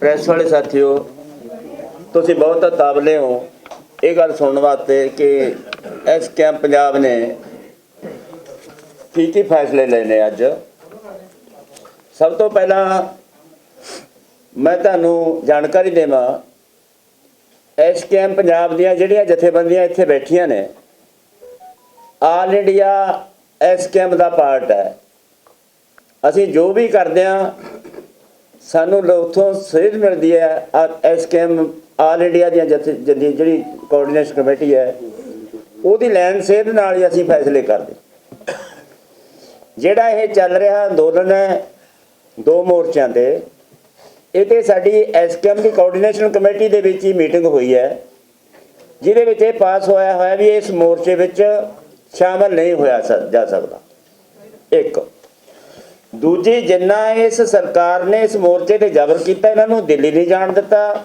Press ਵਾਲੇ ਸਾਥੀਓ, ਤੁਸੀਂ ਬਹੁਤ ਤਾਬਲੇ ਹੋ ਇਹ ਗੱਲ ਸੁਣਨ ਵਾਸਤੇ ਕਿ ਐਸ ਕੈਮ ਪੰਜਾਬ ਨੇ ਕੀ ਕੀ ਫੈਸਲੇ ਲੈਣੇ ਅੱਜ। ਸਭ ਤੋਂ ਪਹਿਲਾਂ ਮੈਂ ਤੁਹਾਨੂੰ ਜਾਣਕਾਰੀ ਦੇਵਾਂ ਐਸ ਕੈਮ ਪੰਜਾਬ ਦੀਆਂ ਜਿਹੜੀਆਂ ਜਥੇਬੰਦੀਆਂ ਇੱਥੇ ਬੈਠੀਆਂ ਨੇ, all India S K M ਦਾ ਪਾਰਟ ਹੈ। ਅਸੀਂ ਜੋ ਵੀ ਕਰਦੇ ਹਾਂ ਸਾਨੂੰ ਲੋ- ਉੱਥੋਂ ਸੇਧ ਮਿਲਦੀ ਹੈ। ਐਸ ਕੇਮ ਆਲ ਇੰਡੀਆ ਦੀਆਂ ਜਥੇ ਜਿਹੜੀ ਜਿਹੜੀ ਕੋਆਰਡੀਨੇਸ਼ਨ ਕਮੇਟੀ ਹੈ, ਉਹਦੀ ਲੈਣ ਸੇਧ ਨਾਲ ਹੀ ਅਸੀਂ ਫੈਸਲੇ ਕਰਦੇ। ਜਿਹੜਾ ਇਹ ਚੱਲ ਰਿਹਾ ਅੰਦੋਲਨ ਹੈ, ਦੋ ਮੋਰਚਿਆਂ ਤੇ, ਇਹ ਤੇ ਸਾਡੀ ਐਸਕੇਐਮ ਦੀ ਕੋਆਰਡੀਨੇਸ਼ਨ ਕਮੇਟੀ ਦੇ ਵਿੱਚ ਹੀ ਮੀਟਿੰਗ ਹੋਈ ਹੈ। ਜਿਹਦੇ ਵਿੱਚ ਇਹ ਪਾਸ ਹੋਇਆ ਹੋਇਆ ਵੀ ਇਸ ਮੋਰਚੇ ਵਿੱਚ ਸ਼ਾਮਲ ਨਹੀਂ ਹੋਇਆ ਸ- ਜਾ ਸਕਦਾ। ਇੱਕ। ਦੂਜੀ ਜਿੰਨਾ ਇਸ ਸਰਕਾਰ ਨੇ ਇਸ ਮੋਰਚੇ ਤੇ ਜ਼ਬਰ ਕੀਤਾ, ਇਹਨਾਂ ਨੂੰ ਦਿੱਲੀ ਨਹੀਂ ਜਾਣ ਦਿੱਤਾ।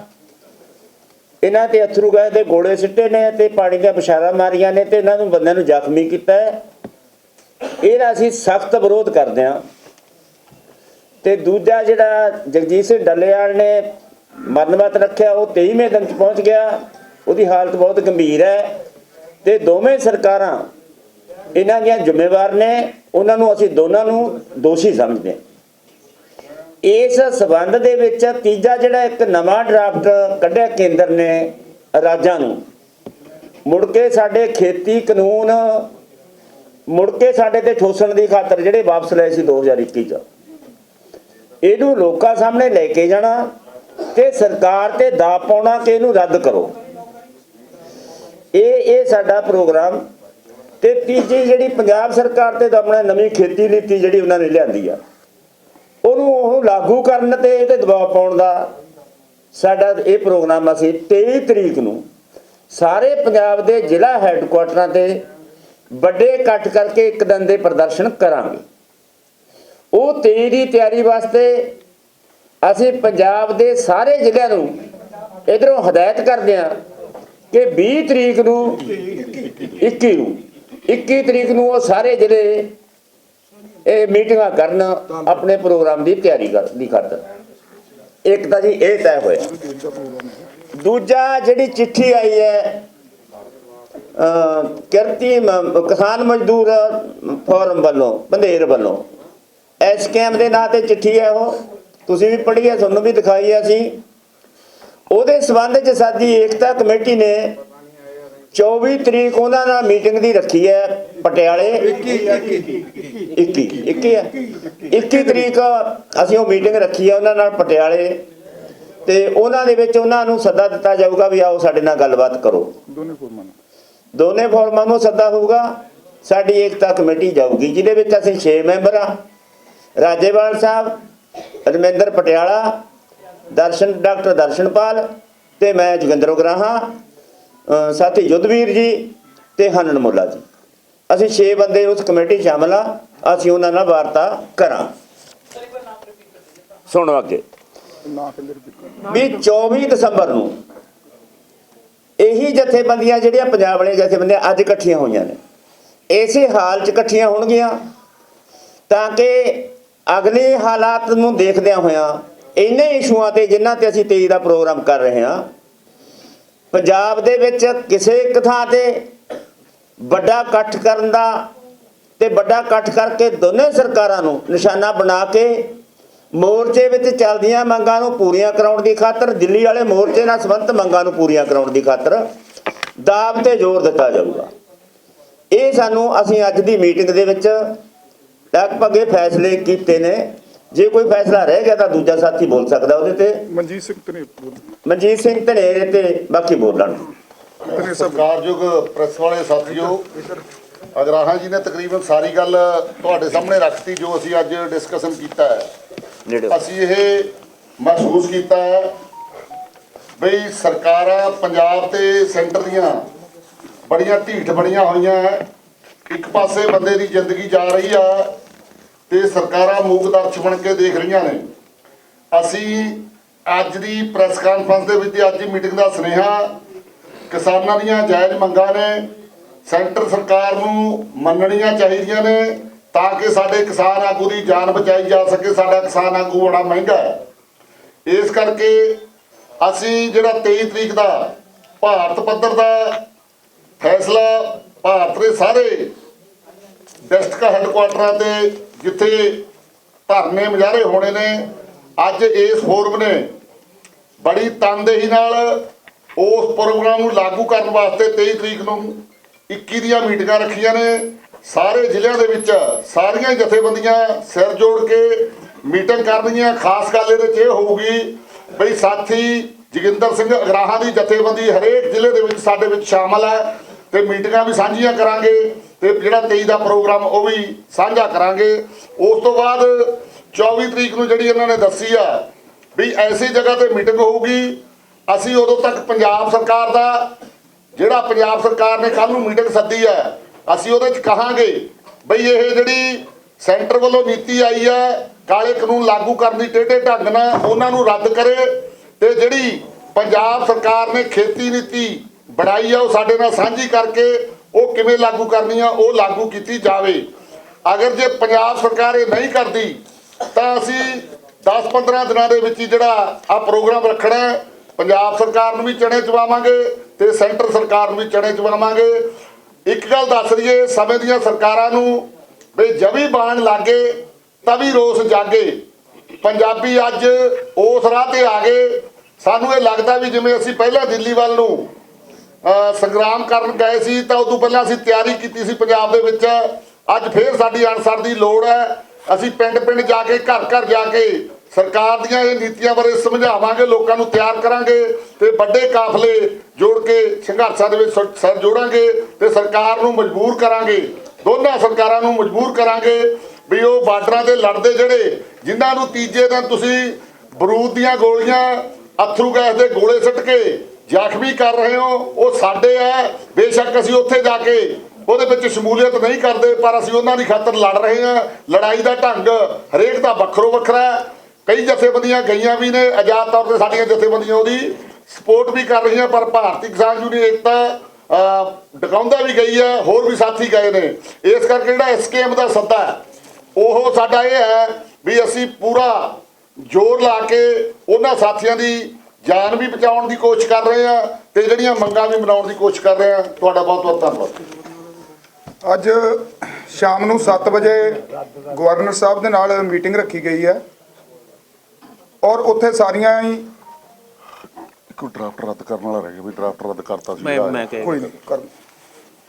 ਇਹਨਾਂ ਤੇ ਅਥਰੂ ਗਏ ਦੇ ਗੋਲੇ ਸਿੱਟੇ ਨੇ ਤੇ ਪਾਣੀ ਦੀਆਂ ਬਸ਼ਾਰਾਂ ਮਾਰੀਆਂ ਨੇ ਤੇ ਇਹਨਾਂ ਨੂੰ ਬੰਦਿਆਂ ਨੂੰ ਜ਼ਖਮੀ ਕੀਤਾ ਇਹਦਾ ਅਸੀਂ ਸਖਤ ਵਿਰੋਧ ਕਰਦੇ ਹਾਂ। ਤੇ ਦੂਜਾ ਜਿਹੜਾ ਜਗਜੀਤ ਸਿੰਘ ਡੱਲੇਵਾਲ ਨੇ ਮਰਨਵਤ ਰੱਖਿਆ, ਉਹ 23ਵੇਂ ਦਿਨ ਚ ਪਹੁੰਚ ਗਿਆ। ਉਹਦੀ ਹਾਲਤ ਬਹੁਤ ਗੰਭੀਰ ਹੈ। ਤੇ ਦੋਵੇਂ ਸਰਕਾਰਾਂ ਇਹਨਾਂ ਦੀਆਂ ਜ਼ਿੰਮੇਵਾਰ ਨੇ, ਉਹਨਾਂ ਨੂੰ ਅਸੀਂ ਦੋਨਾਂ ਨੂੰ ਦੋਸ਼ੀ ਸਮਝਦੇ ਇਸ ਸਬੰਧ ਦੇ ਵਿੱਚ ਤੀਜਾ ਜਿਹੜਾ ਇੱਕ ਨਵਾਂ ਡਰਾਫਟ ਕੱਢਿਆ ਕੇਂਦਰ ਨੇ ਰਾਜਾਂ ਨੂੰ, ਮੁੜ ਕੇ ਸਾਡੇ ਖੇਤੀ ਕਾਨੂੰਨ, ਮੁੜ ਕੇ ਸਾਡੇ ਤੇ ਠੋਸਣ ਦੀ ਖਾਤਰ ਜਿਹੜੇ ਵਾਪਸ ਲਏ ਸੀ 2021 ਚ। ਇਹਨੂੰ ਲੋਕਾਂ ਸਾਹਮਣੇ ਲੈ ਕੇ ਜਾਣਾ ਤੇ ਸਰਕਾਰ ਤੇ ਦਾਅ ਪਾਉਣਾ ਕਿ ਇਹਨੂੰ ਰੱਦ ਕਰੋ। ਇਹ ਇਹ ਸਾਡਾ ਪ੍ਰੋਗਰਾਮ ਤੇ ਤੀਜੀ ਜਿਹੜੀ ਪੰਜਾਬ ਸਰਕਾਰ ਤੇ ਆਪਣਾ ਨਵੀਂ ਖੇਤੀ ਨੀਤੀ ਜਿਹੜੀ ਉਹਨਾਂ ਨੇ ਲਿਆਂਦੀ ਆ, ਉਹਨੂੰ ਉਹ ਲਾਗੂ ਕਰਨ ਤੇ ਇਹਦੇ ਦਬਾਅ ਪਾਉਣ ਦਾ ਸਾਡਾ ਇਹ ਪ੍ਰੋਗਰਾਮ ਅਸੀਂ 23 ਤਰੀਕ ਨੂੰ। ਸਾਰੇ ਪੰਜਾਬ ਦੇ ਜ਼ਿਲ੍ਹਾ ਹੈੱਡਕੁਆਟਰਾਂ ਤੇ ਵੱਡੇ ਇਕੱਠ ਕਰਕੇ ਇੱਕ ਦਿਨ ਦੇ ਪ੍ਰਦਰਸ਼ਨ ਕਰਾਂਗੇ। ਉਹ 23 ਦੀ ਤਿਆਰੀ ਵਾਸਤੇ ਅਸੀਂ ਪੰਜਾਬ ਦੇ ਸਾਰੇ ਜ਼ਿਲ੍ਹਿਆਂ ਨੂੰ ਇਧਰੋਂ ਹਦਾਇਤ ਕਰਦੇ ਹਾਂ ਕਿ 20 ਤਰੀਕ ਨੂੰ 21 ਨੂੰ 21 ਤਰੀਕ ਨੂੰ ਉਹ ਸਾਰੇ ਜਿਹੜੇ ਇਹ ਮੀਟਿੰਗਾਂ ਕਰਨ, ਆਪਣੇ ਪ੍ਰੋਗਰਾਮ ਦੀ ਤਿਆਰੀ ਕਰ, ਦੀ ਖਾਤਰ ਇੱਕ ਤਾਂ ਜੀ ਇਹ ਤੈਅ ਹੋਇਆ। ਦੂਜਾ ਜਿਹੜੀ ਚਿੱਠੀ ਆਈ ਹੈ ਕਿਰਤੀ ਕਿਸਾਨ ਮਜ਼ਦੂਰ ਫੋਰਮ ਵੱਲੋਂ, ਬੰਦੇਰ ਵੱਲੋਂ। ਐਸ ਕੈਮ ਦੇ ਨਾਂ ਤੇ ਚਿੱਠੀ ਹੈ ਉਹ। ਤੁਸੀਂ ਵੀ ਪੜ੍ਹੀ ਹੈ, ਤੁਹਾਨੂੰ ਵੀ ਦਿਖਾਈ ਹੈ ਅਸੀਂ। ਉਹਦੇ ਸਬੰਧ ਚ ਸਾਡੀ ਏਕਤਾ ਕਮੇਟੀ ਨੇ 24 ਤਰੀਕ ਉਹਨਾਂ ਨਾਲ ਮੀਟਿੰਗ ਦੀ ਰੱਖੀ ਹੈ ਪਟਿਆਲੇ। 21 21 ਹੈ। 21 ਤਰੀਕ ਅਸੀਂ ਉਹ ਮੀਟਿੰਗ ਰੱਖੀ ਹੈ ਉਹਨਾਂ ਨਾਲ ਪਟਿਆਲੇ। ਤੇ ਉਹਨਾਂ ਦੇ ਵਿੱਚ ਉਹਨਾਂ ਨੂੰ ਸੱਦਾ ਦਿੱਤਾ ਜਾਊਗਾ ਵੀ ਆਓ ਸਾਡੇ ਨਾਲ ਗੱਲਬਾਤ ਕਰੋ। ਦੋਨੇ ਫੋਰਮਾਂ ਨੂੰ। ਦੋਨੇ ਫੋਰਮਾਂ ਨੂੰ ਸੱਦਾ ਹੋਊਗਾ। ਸਾਡੀ ਏਕਤਾ ਕਮੇਟੀ ਜਾਊਗੀ ਜਿਹਦੇ ਵਿੱਚ ਅਸੀਂ 6 ਮੈਂਬਰ ਆ ਰਾਜੇਵਾਲ ਸਾਹਿਬ ਰਮਿੰਦਰ ਪਟਿਆਲਾ ਦਰਸ਼ਨ ਡਾਕਟਰ ਦਰਸ਼ਨਪਾਲ ਤੇ ਮੈਂ ਜੋਗਿੰਦਰ ਉਗਰਾਹਾਂ। ਅ, ਸਾਥੀ ਯੁੱਧਵੀਰ ਜੀ ਤੇ ਹਨਨ ਮੁੱਲਾ ਜੀ। ਅਸੀਂ 6 ਬੰਦੇ ਉਸ ਕਮੇਟੀ 'ਚ ਸ਼ਾਮਲ ਆ, ਅਸੀਂ ਉਹਨਾਂ ਨਾਲ ਵਾਰਤਾ ਕਰਾਂ। ਸੁਣੋ ਅੱਗੇ। ਵੀ 24 ਦਸੰਬਰ ਨੂੰ ਇਹੀ ਜਥੇਬੰਦੀਆਂ ਜਿਹੜੀਆਂ ਪੰਜਾਬ ਵਾਲੀਆਂ ਜਥੇਬੰਦੀਆਂ ਅੱਜ ਇਕੱਠੀਆਂ ਹੋਈਆਂ ਨੇ, ਇਸੇ ਹਾਲ 'ਚ ਇਕੱਠੀਆਂ ਹੋਣਗੀਆਂ, ਤਾਂ ਕਿ ਅਗਲੇ ਹਾਲਾਤ ਨੂੰ ਦੇਖਦਿਆਂ ਹੋਇਆਂ ਇੰਨੇ ਇਸ਼ੂਆਂ ਤੇ ਜਿਨ੍ਹਾਂ ਤੇ ਅਸੀਂ ਤੇਜ਼ ਦਾ ਪ੍ਰੋਗਰਾਮ ਕਰ ਰਹੇ ਹਾਂ ਪੰਜਾਬ ਦੇ ਵਿੱਚ ਕਿਸੇ ਇੱਕ ਥਾਂ ਤੇ ਵੱਡਾ ਇਕੱਠ ਕਰਨ ਦਾ ਤੇ ਵੱਡਾ ਇਕੱਠ ਕਰਕੇ ਦੋਨੇ ਸਰਕਾਰਾਂ ਨੂੰ ਨਿਸ਼ਾਨਾ ਬਣਾ ਕੇ ਮੋਰਚੇ ਵਿੱਚ ਚੱਲਦੀਆਂ ਮੰਗਾਂ ਨੂੰ ਪੂਰੀਆਂ ਕਰਾਉਣ ਦੀ ਖਾਤਰ, ਦਿੱਲੀ ਵਾਲੇ ਮੋਰਚੇ ਨਾਲ ਸੰਬੰਧਿਤ ਮੰਗਾਂ ਨੂੰ ਪੂਰੀਆਂ ਕਰਾਉਣ ਦੀ ਖਾਤਰ ਦਾਬ ਤੇ ਜ਼ੋਰ ਦਿੱਤਾ ਜਾਊਗਾ। ਇਹ ਸਾਨੂੰ ਅਸੀਂ ਅੱਜ ਦੀ ਮੀਟਿੰਗ ਦੇ ਵਿੱਚ ਲਗਭਗ ਇਹ ਫੈਸਲੇ ਕੀਤੇ ਨੇ। ਜੇ ਕੋਈ ਫੈਸਲਾ ਰਹਿ ਗਿਆ ਤਾਂ ਦੂਜਾ ਸਾਥੀ ਬੋਲ ਸਕਦਾ ਉਹਦੇ ਤੇ। ਮਨਜੀਤ ਸਿੰਘ ਤਨੇ ਮਨਜੀਤ ਸਿੰਘ ਧਨੇਰੇ ਤੇ ਬਾਕੀ ਬੋਲਣ ਤਨੇ ਸਭ ਸਰਕਾਰਯੋਗ ਪ੍ਰੈਸ ਵਾਲੇ ਸਾਥੀਓ ਅਗਰਾਹਾਂ ਜੀ ਨੇ ਤਕਰੀਬਨ ਸਾਰੀ ਗੱਲ ਤੁਹਾਡੇ ਸਾਹਮਣੇ ਰੱਖਤੀ ਜੋ ਅਸੀਂ ਅੱਜ ਡਿਸਕਸ਼ਨ ਕੀਤਾ ਹੈ। ਅਸੀਂ ਇਹ ਮਹਿਸੂਸ ਕੀਤਾ ਹੈ ਬਈ ਸਰਕਾਰਾਂ ਪੰਜਾਬ ਤੇ ਸੈਂਟਰ ਦੀਆਂ ਬੜੀਆਂ ਢੀਠ ਬਣੀਆਂ ਹੋਈਆਂ ਹੈ। ਇੱਕ ਪਾਸੇ ਬੰਦੇ ਦੀ ਜ਼ਿੰਦਗੀ ਜਾ ਰਹੀ ਆ ਤੇ ਸਰਕਾਰਾਂ ਮੂਕਦਰਸ਼ ਬਣ ਕੇ ਦੇਖ ਰਹੀਆਂ ਨੇ। ਅਸੀਂ ਅੱਜ ਦੀ ਪ੍ਰੈਸ ਕਾਨਫਰੰਸ ਦੇ ਵਿੱਚ ਅੱਜ ਦੀ ਮੀਟਿੰਗ ਦਾ ਸੁਨੇਹਾ ਕਿਸਾਨਾਂ ਦੀਆਂ ਜਾਇਜ਼ ਮੰਗਾਂ ਨੇ, ਸੈਂਟਰ ਸਰਕਾਰ ਨੂੰ ਮੰਨਣੀਆਂ ਚਾਹੀਦੀਆਂ ਨੇ ਤਾਂ ਕਿ ਸਾਡੇ ਕਿਸਾਨ ਆਗੂ ਦੀ ਜਾਨ ਬਚਾਈ ਜਾ ਸਕੇ, ਸਾਡਾ ਕਿਸਾਨ ਆਗੂ ਬੜਾ ਮਹਿੰਗਾ ਹੈ। ਇਸ ਕਰਕੇ ਅਸੀਂ ਜਿਹੜਾ 23 ਤਰੀਕ ਦਾ ਭਾਰਤ ਪੱਧਰ ਦਾ ਫੈਸਲਾ, ਭਾਰਤ ਦੇ ਸਾਰੇ ਡਿਸਟ੍ਰਿਕਟ ਹੈੱਡਕੁਆਟਰਾਂ ਤੇ ਜਿੱਥੇ ਧਰਨੇ ਮੁਜ਼ਾਹਰੇ ਹੋਣੇ ਨੇ, ਅੱਜ ਇਸ ਫੋਰਮ ਨੇ ਬੜੀ ਤਨਦੇਹੀ ਨਾਲ ਉਸ ਪ੍ਰੋਗਰਾਮ ਨੂੰ ਲਾਗੂ ਕਰਨ ਵਾਸਤੇ 23 ਤਰੀਕ ਨੂੰ 21 ਦੀਆਂ ਮੀਟਿੰਗਾਂ ਰੱਖੀਆਂ ਨੇ। ਸਾਰੇ ਜ਼ਿਲ੍ਹਿਆਂ ਦੇ ਵਿੱਚ ਸਾਰੀਆਂ ਜਥੇਬੰਦੀਆਂ ਸਿਰ ਜੋੜ ਕੇ ਮੀਟਿੰਗ ਕਰਨਗੀਆਂ। ਖਾਸ ਗੱਲ ਇਹਦੇ 'ਚ ਇਹ ਹੋਊਗੀ ਬਈ ਸਾਥੀ ਜੋਗਿੰਦਰ ਸਿੰਘ ਅਗਰਾਹਾਂ ਦੀ ਜਥੇਬੰਦੀ ਹਰੇਕ ਜ਼ਿਲ੍ਹੇ ਦੇ ਵਿੱਚ ਸਾਡੇ ਵਿੱਚ ਸ਼ਾਮਲ ਹੈ ਤੇ ਮੀਟਿੰਗਾਂ ਵੀ ਸਾਂਝੀਆਂ ਕਰਾਂਗੇ। ਤੇ ਜਿਹੜਾ 23 ਦਾ ਪ੍ਰੋਗਰਾਮ ਉਹ ਵੀ ਸਾਂਝਾ ਕਰਾਂਗੇ। ਉਸ ਤੋਂ ਬਾਅਦ 24 ਤਰੀਕ ਨੂੰ ਜਿਹੜੀ ਇਹਨਾਂ ਨੇ ਦੱਸੀ ਆ ਵੀ ਐਸੀ ਜਗ੍ਹਾ ਤੇ ਮੀਟਿੰਗ ਹੋਊਗੀ, ਅਸੀਂ ਉਦੋਂ ਤੱਕ ਪੰਜਾਬ ਸਰਕਾਰ ਦਾ, ਜਿਹੜਾ ਪੰਜਾਬ ਸਰਕਾਰ ਨੇ ਕੱਲ ਨੂੰ ਮੀਟਿੰਗ ਸੱਦੀ ਹੈ ਅਸੀਂ ਉਹਦੇ ਚ ਕਹਾਂਗੇ ਬਈ ਇਹ ਜਿਹੜੀ ਸੈਂਟਰ ਵੱਲੋਂ ਨੀਤੀ ਆਈ ਹੈ ਕਾਲੇ ਕਾਨੂੰਨ ਲਾਗੂ ਕਰਨ ਦੀ ਟੇਢੇ ਢੰਗ ਨਾਲ ਉਹਨਾਂ ਨੂੰ ਰੱਦ ਕਰੇ ਤੇ ਜਿਹੜੀ ਪੰਜਾਬ ਸਰਕਾਰ ਨੇ ਖੇਤੀ ਨੀਤੀ ਬਣਾਈ ਆ, ਉਹ ਸਾਡੇ ਨਾਲ ਸਾਂਝੀ ਕਰਕੇ ਉਹ ਕਿਵੇਂ ਲਾਗੂ ਕਰਨੀ ਆ, ਉਹ ਲਾਗੂ ਕੀਤੀ ਜਾਵੇ। ਅਗਰ ਜੇ ਪੰਜਾਬ ਸਰਕਾਰ ਇਹ ਨਹੀਂ ਕਰਦੀ, ਤਾਂ ਅਸੀਂ 10-15 ਦਿਨਾਂ ਦੇ ਵਿੱਚ ਹੀ ਜਿਹੜਾ ਆ ਪ੍ਰੋਗਰਾਮ ਰੱਖਣਾ ਪੰਜਾਬ ਸਰਕਾਰ ਨੂੰ ਵੀ ਚਣੇ ਚਵਾਵਾਂਗੇ ਤੇ ਸੈਂਟਰ ਸਰਕਾਰ ਨੂੰ ਵੀ ਚਣੇ ਚਵਾਵਾਂਗੇ। ਇੱਕ ਗੱਲ ਦੱਸ ਦਈਏ, ਸਮੇਂ ਦੀਆਂ ਸਰਕਾਰਾਂ ਨੂੰ ਵੀ ਜਵੀ ਬਾਣ ਲਾਗੇ ਵੀ ਰੋਸ ਜਾਗੇ। ਪੰਜਾਬੀ ਅੱਜ ਉਸ ਰਾਹ ਤੇ ਆ ਗਏ। ਸਾਨੂੰ ਇਹ ਲੱਗਦਾ ਵੀ ਜਿਵੇਂ ਅਸੀਂ ਪਹਿਲਾਂ ਦਿੱਲੀ ਵੱਲ ਨੂੰ ਸੰਗਰਾਮ ਕਰਨ ਗਏ ਸੀ ਤਾਂ ਉਦੋਂ ਪਹਿਲਾਂ ਅਸੀਂ ਤਿਆਰੀ ਕੀਤੀ ਸੀ ਪੰਜਾਬ ਦੇ ਵਿੱਚ। ਅੱਜ ਫੇਰ ਸਾਡੀ ਅਨਸਰ ਦੀ ਲੋੜ ਹੈ। ਅਸੀਂ ਪਿੰਡ ਪਿੰਡ ਜਾ ਕੇ ਘਰ ਘਰ ਜਾ ਕੇ ਸਰਕਾਰ ਦੀਆਂ ਇਹ ਨੀਤੀਆਂ ਬਾਰੇ ਸਮਝਾਵਾਂਗੇ, ਲੋਕਾਂ ਨੂੰ ਤਿਆਰ ਕਰਾਂਗੇ ਤੇ ਵੱਡੇ ਕਾਫਲੇ ਜੋੜ ਕੇ ਸੰਘਰਸ਼ਾਂ ਦੇ ਵਿੱਚ ਸ- ਜੋੜਾਂਗੇ ਤੇ ਸਰਕਾਰ ਨੂੰ ਮਜਬੂਰ ਕਰਾਂਗੇ। ਦੋਨਾਂ ਸਰਕਾਰਾਂ ਨੂੰ ਮਜਬੂਰ ਕਰਾਂਗੇ ਵੀ ਉਹ ਬਾਰਡਰਾਂ ਤੇ ਲੜਦੇ ਜਿਹੜੇ, ਜਿਨ੍ਹਾਂ ਨੂੰ ਤੀਜੇ ਦਿਨ ਤੁਸੀਂ ਬਰੂਦ ਦੀਆਂ ਗੋਲੀਆਂ, ਅਥਰੂ ਗੈਸ ਦੇ ਗੋਲੇ ਸੁੱਟ ਕੇ ਜ਼ਖਮੀ ਕਰ ਰਹੇ ਹੋ, ਉਹ ਸਾਡੇ ਹੈ। ਬੇਸ਼ੱਕ ਅਸੀਂ ਉੱਥੇ ਜਾ ਕੇ ਉਹਦੇ ਵਿੱਚ ਸ਼ਮੂਲੀਅਤ ਨਹੀਂ ਕਰਦੇ, ਪਰ ਅਸੀਂ ਉਹਨਾਂ ਦੀ ਖਾਤਰ ਲੜ ਰਹੇ ਹਾਂ। ਲੜਾਈ ਦਾ ਢੰਗ ਹਰੇਕ ਦਾ ਵੱਖਰੋ ਵੱਖਰਾ ਹੈ। ਕਈ ਜਥੇਬੰਦੀਆਂ ਗਈਆਂ ਵੀ ਨੇ, ਆਜ਼ਾਦ ਤੌਰ ਤੇ ਸਾਡੀਆਂ ਜਥੇਬੰਦੀਆਂ ਉਹਦੀ ਸਪੋਰਟ ਵੀ ਕਰ ਰਹੀਆਂ, ਪਰ ਭਾਰਤੀ ਕਿਸਾਨ ਯੂਨੀਅਨ ਏਕਤਾ ਡਕਾਉਂਦਾ ਵੀ ਗਈ ਹੈ, ਹੋਰ ਵੀ ਸਾਥੀ ਗਏ ਨੇ। ਇਸ ਕਰਕੇ ਜਿਹੜਾ ਐਸਕੇਐਮ ਦਾ ਸੱਦਾ ਹੈ, ਉਹ ਸਾਡਾ ਇਹ ਹੈ ਵੀ ਅਸੀਂ ਪੂਰਾ ਜ਼ੋਰ ਲਾ ਕੇ ਉਹਨਾਂ ਸਾਥੀਆਂ ਦੀ ਜਾਨ ਵੀ ਬਚਾਉਣ ਦੀ ਕੋਸ਼ਿਸ਼ ਕਰ ਰਹੇ ਹਾਂ ਤੇ ਜਿਹੜੀਆਂ ਮੰਗਾਂ ਵੀ ਮਨਾਉਣ ਦੀ ਕੋਸ਼ਿਸ਼ ਕਰ ਰਹੇ ਹਾਂ ਤੁਹਾਡਾ ਬਹੁਤ ਬਹੁਤ ਧੰਨਵਾਦ। ਅੱਜ ਸ਼ਾਮ ਨੂੰ 7 ਵਜੇ ਗਵਰਨਰ ਸਾਹਿਬ ਦੇ ਨਾਲ ਮੀਟਿੰਗ ਰੱਖੀ ਗਈ ਹੈ ਔਰ ਉੱਥੇ ਸਾਰੀਆਂ ਹੀ ਇੱਕ ਡਰਾਫਟ ਰੱਦ ਕਰਨ ਵਾਲਾ ਰਹਿ ਗਿਆ ਵੀ ਡਰਾਫਟ ਰੱਦ ਕਰਤਾ ਸੀ। ਕੋਈ ਨਹੀਂ ਕਰ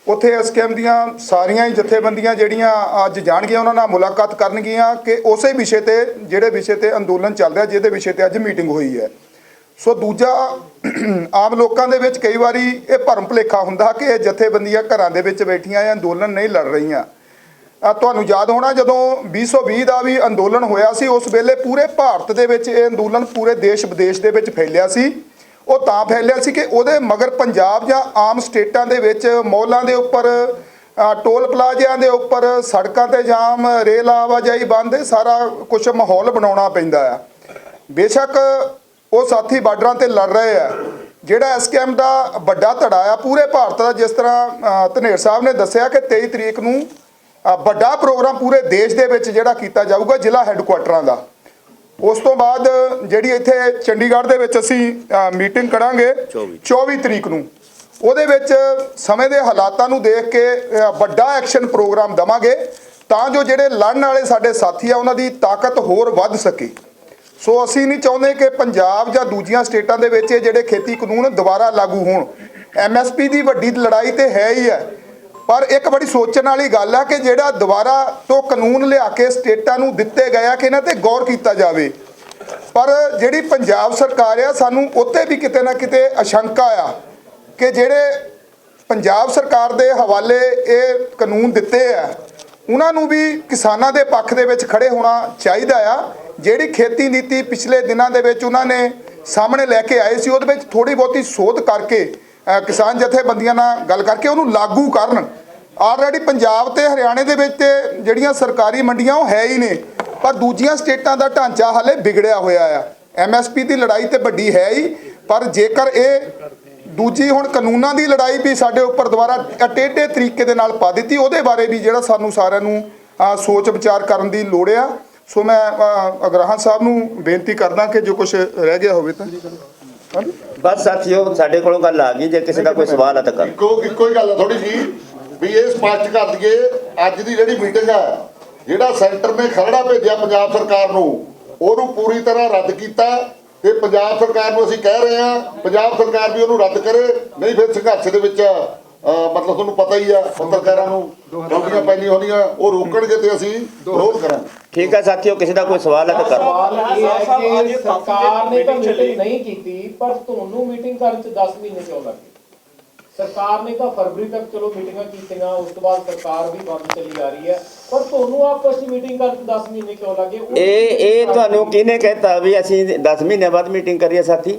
ਉੱਥੇ ਐਸਕੇਐਮ ਦੀਆਂ ਸਾਰੀਆਂ ਹੀ ਜਥੇਬੰਦੀਆਂ ਜਿਹੜੀਆਂ ਅੱਜ ਜਾਣਗੀਆਂ ਉਹਨਾਂ ਨਾਲ ਮੁਲਾਕਾਤ ਕਰਨਗੀਆਂ ਕਿ ਉਸੇ ਵਿਸ਼ੇ ਤੇ ਜਿਹੜੇ ਵਿਸ਼ੇ ਤੇ ਅੰਦੋਲਨ ਚੱਲ ਰਿਹਾ ਜਿਹਦੇ ਵਿਸ਼ੇ ਤੇ ਅੱਜ ਮੀਟਿੰਗ ਹੋਈ ਹੈ। ਸੋ ਦੂਜਾ, ਆਮ ਲੋਕਾਂ ਦੇ ਵਿੱਚ ਕਈ ਵਾਰੀ ਇਹ ਭਰਮ ਭੁਲੇਖਾ ਹੁੰਦਾ ਕਿ ਇਹ ਜਥੇਬੰਦੀਆਂ ਘਰਾਂ ਦੇ ਵਿੱਚ ਬੈਠੀਆਂ ਇਹ ਅੰਦੋਲਨ ਨਹੀਂ ਲੜ ਰਹੀਆਂ। ਤੁਹਾਨੂੰ ਯਾਦ ਹੋਣਾ ਜਦੋਂ 2020 ਦਾ ਵੀ ਅੰਦੋਲਨ ਹੋਇਆ ਸੀ, ਉਸ ਵੇਲੇ ਪੂਰੇ ਭਾਰਤ ਦੇ ਵਿੱਚ ਇਹ ਅੰਦੋਲਨ ਪੂਰੇ ਦੇਸ਼ ਵਿਦੇਸ਼ ਦੇ ਵਿੱਚ ਫੈਲਿਆ ਸੀ। ਉਹ ਤਾਂ ਫੈਲਿਆ ਸੀ ਕਿ ਉਹਦੇ ਮਗਰ ਪੰਜਾਬ ਜਾਂ ਆਮ ਸਟੇਟਾਂ ਦੇ ਵਿੱਚ ਮੌਲਾਂ ਦੇ ਉੱਪਰ ਟੋਲ ਪਲਾਜ਼ਿਆਂ ਦੇ ਉੱਪਰ, ਸੜਕਾਂ ਤੇ ਜਾਮ, ਰੇਲ ਆਵਾਜਾਈ ਬੰਦ, ਇਹ ਸਾਰਾ ਕੁਝ ਮਾਹੌਲ ਬਣਾਉਣਾ ਪੈਂਦਾ ਆ। ਬੇਸ਼ੱਕ ਉਹ ਸਾਥੀ ਬਾਰਡਰਾਂ ਤੇ ਲੜ ਰਹੇ ਆ। ਜਿਹੜਾ ਐਸਕੇਐਮ ਦਾ ਵੱਡਾ ਧੜਾ ਆ ਪੂਰੇ ਭਾਰਤ ਦਾ ਜਿਸ ਤਰ੍ਹਾਂ ਧਨੇਰ ਸਾਹਿਬ ਨੇ ਦੱਸਿਆ ਕਿ 23 ਤਰੀਕ ਨੂੰ ਵੱਡਾ ਪ੍ਰੋਗਰਾਮ ਪੂਰੇ ਦੇਸ਼ ਦੇ ਵਿੱਚ ਜਿਹੜਾ ਕੀਤਾ ਜਾਊਗਾ ਜ਼ਿਲ੍ਹਾ ਹੈੱਡਕੁਆਟਰਾਂ ਦਾ। ਉਸ ਤੋਂ ਬਾਅਦ ਜਿਹੜੀ ਇੱਥੇ ਚੰਡੀਗੜ੍ਹ ਦੇ ਵਿੱਚ ਅਸੀਂ ਮੀਟਿੰਗ ਕਰਾਂਗੇ 24 ਤਰੀਕ ਨੂੰ। ਉਹਦੇ ਵਿੱਚ ਸਮੇਂ ਦੇ ਹਾਲਾਤਾਂ ਨੂੰ ਦੇਖ ਕੇ ਵੱਡਾ ਐਕਸ਼ਨ ਪ੍ਰੋਗਰਾਮ ਦਵਾਂਗੇ ਤਾਂ ਜੋ ਜਿਹੜੇ ਲੜਨ ਵਾਲੇ ਸਾਡੇ ਸਾਥੀ ਆ ਉਹਨਾਂ ਦੀ ਤਾਕਤ ਹੋਰ ਵੱਧ ਸਕੇ। ਸੋ ਅਸੀਂ ਨਹੀਂ ਚਾਹੁੰਦੇ ਕਿ ਪੰਜਾਬ ਜਾਂ ਦੂਜੀਆਂ ਸਟੇਟਾਂ ਦੇ ਵਿੱਚ ਇਹ ਜਿਹੜੇ ਖੇਤੀ ਕਾਨੂੰਨ ਦੁਬਾਰਾ ਲਾਗੂ ਹੋਣ। ਐਮਐਸਪੀ ਦੀ ਵੱਡੀ ਲੜਾਈ ਤੇ ਹੈ ਹੀ ਹੈ। ਪਰ ਇੱਕ ਬੜੀ ਸੋਚਣ ਵਾਲੀ ਗੱਲ ਹੈ ਕਿ ਜਿਹੜਾ ਦੁਬਾਰਾ ਤੋਂ ਕਾਨੂੰਨ ਲਿਆ ਕੇ ਸਟੇਟਾਂ ਨੂੰ ਦਿੱਤੇ ਗਏ ਆ ਕਿ ਇਹਨਾਂ ਤੇ ਗੌਰ ਕੀਤਾ ਜਾਵੇ। ਪਰ ਜਿਹੜੀ ਪੰਜਾਬ ਸਰਕਾਰ ਆ, ਸਾਨੂੰ ਉੱਤੇ ਵੀ ਕਿਤੇ ਨਾ ਕਿਤੇ ਅਸ਼ੰਕਾ ਆ ਕਿ ਜਿਹੜੇ ਪੰਜਾਬ ਸਰਕਾਰ ਦੇ ਹਵਾਲੇ ਇਹ ਕਾਨੂੰਨ ਦਿੱਤੇ ਆ, ਉਹਨਾਂ ਨੂੰ ਵੀ ਕਿਸਾਨਾਂ ਦੇ ਪੱਖ ਦੇ ਵਿੱਚ ਖੜੇ ਹੋਣਾ ਚਾਹੀਦਾ ਆ। ਜਿਹੜੀ ਖੇਤੀ ਨੀਤੀ ਪਿਛਲੇ ਦਿਨਾਂ ਦੇ ਵਿੱਚ ਉਹਨਾਂ ਨੇ ਸਾਹਮਣੇ ਲੈ ਕੇ ਆਏ ਸੀ, ਉਹਦੇ ਵਿੱਚ ਥੋੜੀ ਬਹੁਤੀ ਸੋਧ ਕਰਕੇ ਕਿਸਾਨ ਜਥੇਬੰਦੀਆਂ ਨਾਲ ਗੱਲ ਕਰਕੇ ਉਹਨੂੰ ਲਾਗੂ ਕਰਨ। ਆਲਰੇਡੀ ਪੰਜਾਬ ਤੇ ਹਰਿਆਣੇ ਦੇ ਵਿੱਚ ਤੇ ਜਿਹੜੀਆਂ ਸਰਕਾਰੀ ਮੰਡੀਆਂ ਉਹ ਹੈ ਹੀ ਨੇ, ਪਰ ਦੂਜੀਆਂ ਸਟੇਟਾਂ ਦਾ ਢਾਂਚਾ ਹਾਲੇ ਵਿਗੜਿਆ ਹੋਇਆ ਆ। ਐਮਐਸਪੀ ਦੀ ਲੜਾਈ ਤੇ ਵੱਡੀ ਹੈ ਹੀ, ਪਰ ਜੇਕਰ ਇਹ ਦੂਜੀ ਹੁਣ ਕਾਨੂੰਨਾਂ ਦੀ ਲੜਾਈ ਵੀ ਸਾਡੇ ਉੱਪਰ ਦੁਬਾਰਾ ਟੇਢੇ ਤਰੀਕੇ ਦੇ ਨਾਲ ਪਾ ਦਿੱਤੀ, ਉਹਦੇ ਬਾਰੇ ਵੀ ਜਿਹੜਾ ਸਾਨੂੰ ਸਾਰਿਆਂ ਨੂੰ ਸੋਚ ਵਿਚਾਰ ਕਰਨ ਦੀ ਲੋੜ ਆ। ਸੋ ਮੈਂ ਅਗਰਾਹਾਂ ਸਾਹਿਬ ਨੂੰ ਬੇਨਤੀ ਕਰਦਾ ਕਿ ਜੋ ਕੁਝ ਰਹਿ ਗਿਆ ਹੋਵੇ ਤਾਂ। ਹਾਂਜੀ। ਬਸ ਸਾਥੀਓ ਸਾਡੇ ਕੋਲੋਂ ਗੱਲ ਆ ਗਈ ਜੇ ਕਿਸੇ ਦਾ ਕੋਈ ਸਵਾਲ ਹੈ ਤਾਂ ਕਰ। ਇੱਕੋ ਇੱਕੋ ਹੀ ਗੱਲ ਆ ਥੋੜੀ ਜੀ ਵੀ ਇਹ ਸਪਸ਼ਟ ਕਰ ਦਈਏ ਅੱਜ ਦੀ ਜਿਹੜੀ ਮੀਟਿੰਗ ਆ ਜਿਹੜਾ ਸੈਂਟਰ ਨੇ ਖਰੜਾ ਭੇਜਿਆ ਪੰਜਾਬ ਸਰਕਾਰ ਨੂੰ ਉਹਨੂੰ ਪੂਰੀ ਤਰ੍ਹਾਂ ਰੱਦ ਕੀਤਾ ਤੇ ਪੰਜਾਬ ਸਰਕਾਰ ਨੂੰ ਅਸੀਂ ਕਹਿ ਰਹੇ ਹਾਂ ਪੰਜਾਬ ਸਰਕਾਰ ਵੀ ਉਹਨੂੰ ਰੱਦ ਕਰੇ ਨਹੀਂ ਫਿਰ ਸੰਘਰਸ਼ ਦੇ ਵਿੱਚ ਮਤਲਬ ਤੁਹਾਨੂੰ ਪਤਾ ਹੀ ਆ ਪੱਤਰਕਾਰਾਂ ਨੂੰ ਡਿਊਟੀਆਂ ਪੈਣੀਆਂ ਹੋਣੀਆਂ ਉਹ ਰੋਕਣਗੇ ਤੇ ਅਸੀਂ ਵਿਰੋਧ ਕਰਾਂਗੇ। ਠੀਕ ਹੈ ਸਾਥੀਓ ਕਿਸੇ ਦਾ ਕੋਈ ਸਵਾਲ ਹੈ ਤਾਂ ਕਰ। ਸਵਾਲ ਇਹ ਹੈ ਕਿ ਸਰਕਾਰ ਨੇ ਤਾਂ ਮੀਟਿੰਗ ਨਹੀਂ ਕੀਤੀ ਪਰ ਤੁਹਾਨੂੰ ਮੀਟਿੰਗ ਕਰਨ ਚ 10 ਮਹੀਨੇ ਕਿਉਂ ਲੱਗੇ ਸਰਕਾਰ ਨੇ ਤਾਂ ਫਰਵਰੀ ਤੱਕ ਚਲੋ ਮੀਟਿੰਗਾਂ ਕੀਤੀਆਂ ਉਸ ਤੋਂ ਬਾਅਦ ਸਰਕਾਰ ਵੀ ਬੰਦ ਚੱਲੀ ਜਾ ਰਹੀ ਹੈ। ਪਰ ਤੁਹਾਨੂੰ ਆਪਸ ਵਿੱਚ ਮੀਟਿੰਗ ਕਰਨ ਚ 10 ਮਹੀਨੇ ਕਿਉਂ ਲੱਗੇ ਇਹ ਇਹ ਤੁਹਾਨੂੰ ਕਿਹਨੇ ਕਹਿਤਾ ਵੀ ਅਸੀਂ 10 ਮਹੀਨੇ ਬਾਅਦ ਮੀਟਿੰਗ ਕਰੀਏ ਸਾਥੀ?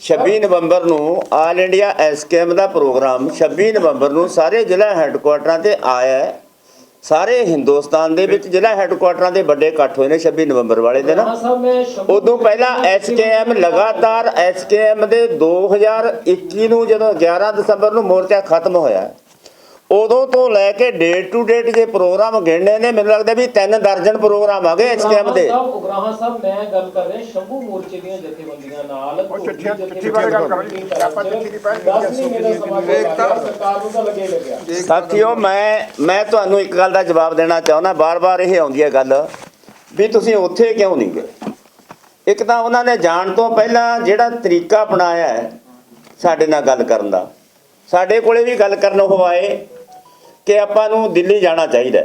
26 ਨਵੰਬਰ ਨੂੰ ਆਲ ਇੰਡੀਆ ਐਸਕੇਐਮ ਦਾ ਪ੍ਰੋਗਰਾਮ 26 ਨਵੰਬਰ ਨੂੰ ਸਾਰੇ ਜ਼ਿਲ੍ਹਾ ਹੈੱਡਕੁਆਟਰਾਂ ਤੇ ਆਇਆ ਹੈ। ਸਾਰੇ ਹਿੰਦੁਸਤਾਨ ਦੇ ਵਿੱਚ ਜ਼ਿਲ੍ਹਾ ਹੈੱਡਕੁਆਟਰਾਂ ਦੇ ਵੱਡੇ ਇਕੱਠ ਹੋਏ ਨੇ 26 ਨਵੰਬਰ ਵਾਲੇ ਦਿਨ ਉਦੋਂ ਪਹਿਲਾਂ ਐਸਕੇਐਮ ਲਗਾਤਾਰ ਐਸਕੇਐਮ ਦੇ 2021 ਨੂੰ ਜਦੋਂ 11 ਦਸੰਬਰ ਨੂੰ ਮੋਰਚਾ ਖਤਮ ਹੋਇਆ ਉਦੋਂ ਤੋਂ ਲੈ ਕੇ ਡੇਟ ਟੂ ਡੇਟ ਜੇ ਪ੍ਰੋਗਰਾਮ ਗਿਣਨੇ ਨੇ ਮੈਨੂੰ ਲੱਗਦਾ ਵੀ ਤਿੰਨ ਦਰਜਨ ਪ੍ਰੋਗਰਾਮ ਆ ਗਏ ਐਸਕੇਐਮ ਦੇ। ਸਾਹਿਬ ਉਗਰਾਹਾਂ ਸਾਹਿਬ ਮੈਂ ਗੱਲ ਕਰ ਰਿਹਾ ਸ਼ੰਭੂ ਮੋਰਚੇ ਦੀਆਂ ਜਥੇਬੰਦੀਆਂ ਨਾਲ ਚਿੱਠੀਆਂ- ਚਿੱਠੀ ਬਾਰੇ ਗੱਲ ਕਰੋ ਜੀ। ਆਪਾਂ ਚਿੱਠੀ ਦੀ ਪਹਿਲ 10 ਮਹੀਨੇ ਦਾ ਸਮਾਂ ਕਿਉਂ ਲੱਗਾ ਸਰਕਾਰ ਨੂੰ ਤਾਂ ਲੱਗੇ ਲੱਗਿਆ। ਸਾਥੀਓ ਮੈਂ ਮੈਂ ਤੁਹਾਨੂੰ ਇੱਕ ਗੱਲ ਦਾ ਜਵਾਬ ਦੇਣਾ ਚਾਹੁੰਦਾ ਬਾਰ-ਬਾਰ ਇਹ ਆਉਂਦੀ ਹੈ ਗੱਲ ਵੀ ਤੁਸੀਂ ਉੱਥੇ ਕਿਉਂ ਨਹੀਂ ਗਏ? ਇੱਕ ਤਾਂ ਉਹਨਾਂ ਨੇ ਜਾਣ ਤੋਂ ਪਹਿਲਾਂ ਜਿਹੜਾ ਤਰੀਕਾ ਅਪਣਾਇਆ ਹੈ ਸਾਡੇ ਨਾਲ ਗੱਲ ਕਰਨ ਦਾ। ਸਾਡੇ ਕੋਲੇ ਵੀ ਗੱਲ ਕਰਨ ਉਹ ਆਏ ਕਿ ਆਪਾਂ ਨੂੰ ਦਿੱਲੀ ਜਾਣਾ ਚਾਹੀਦਾ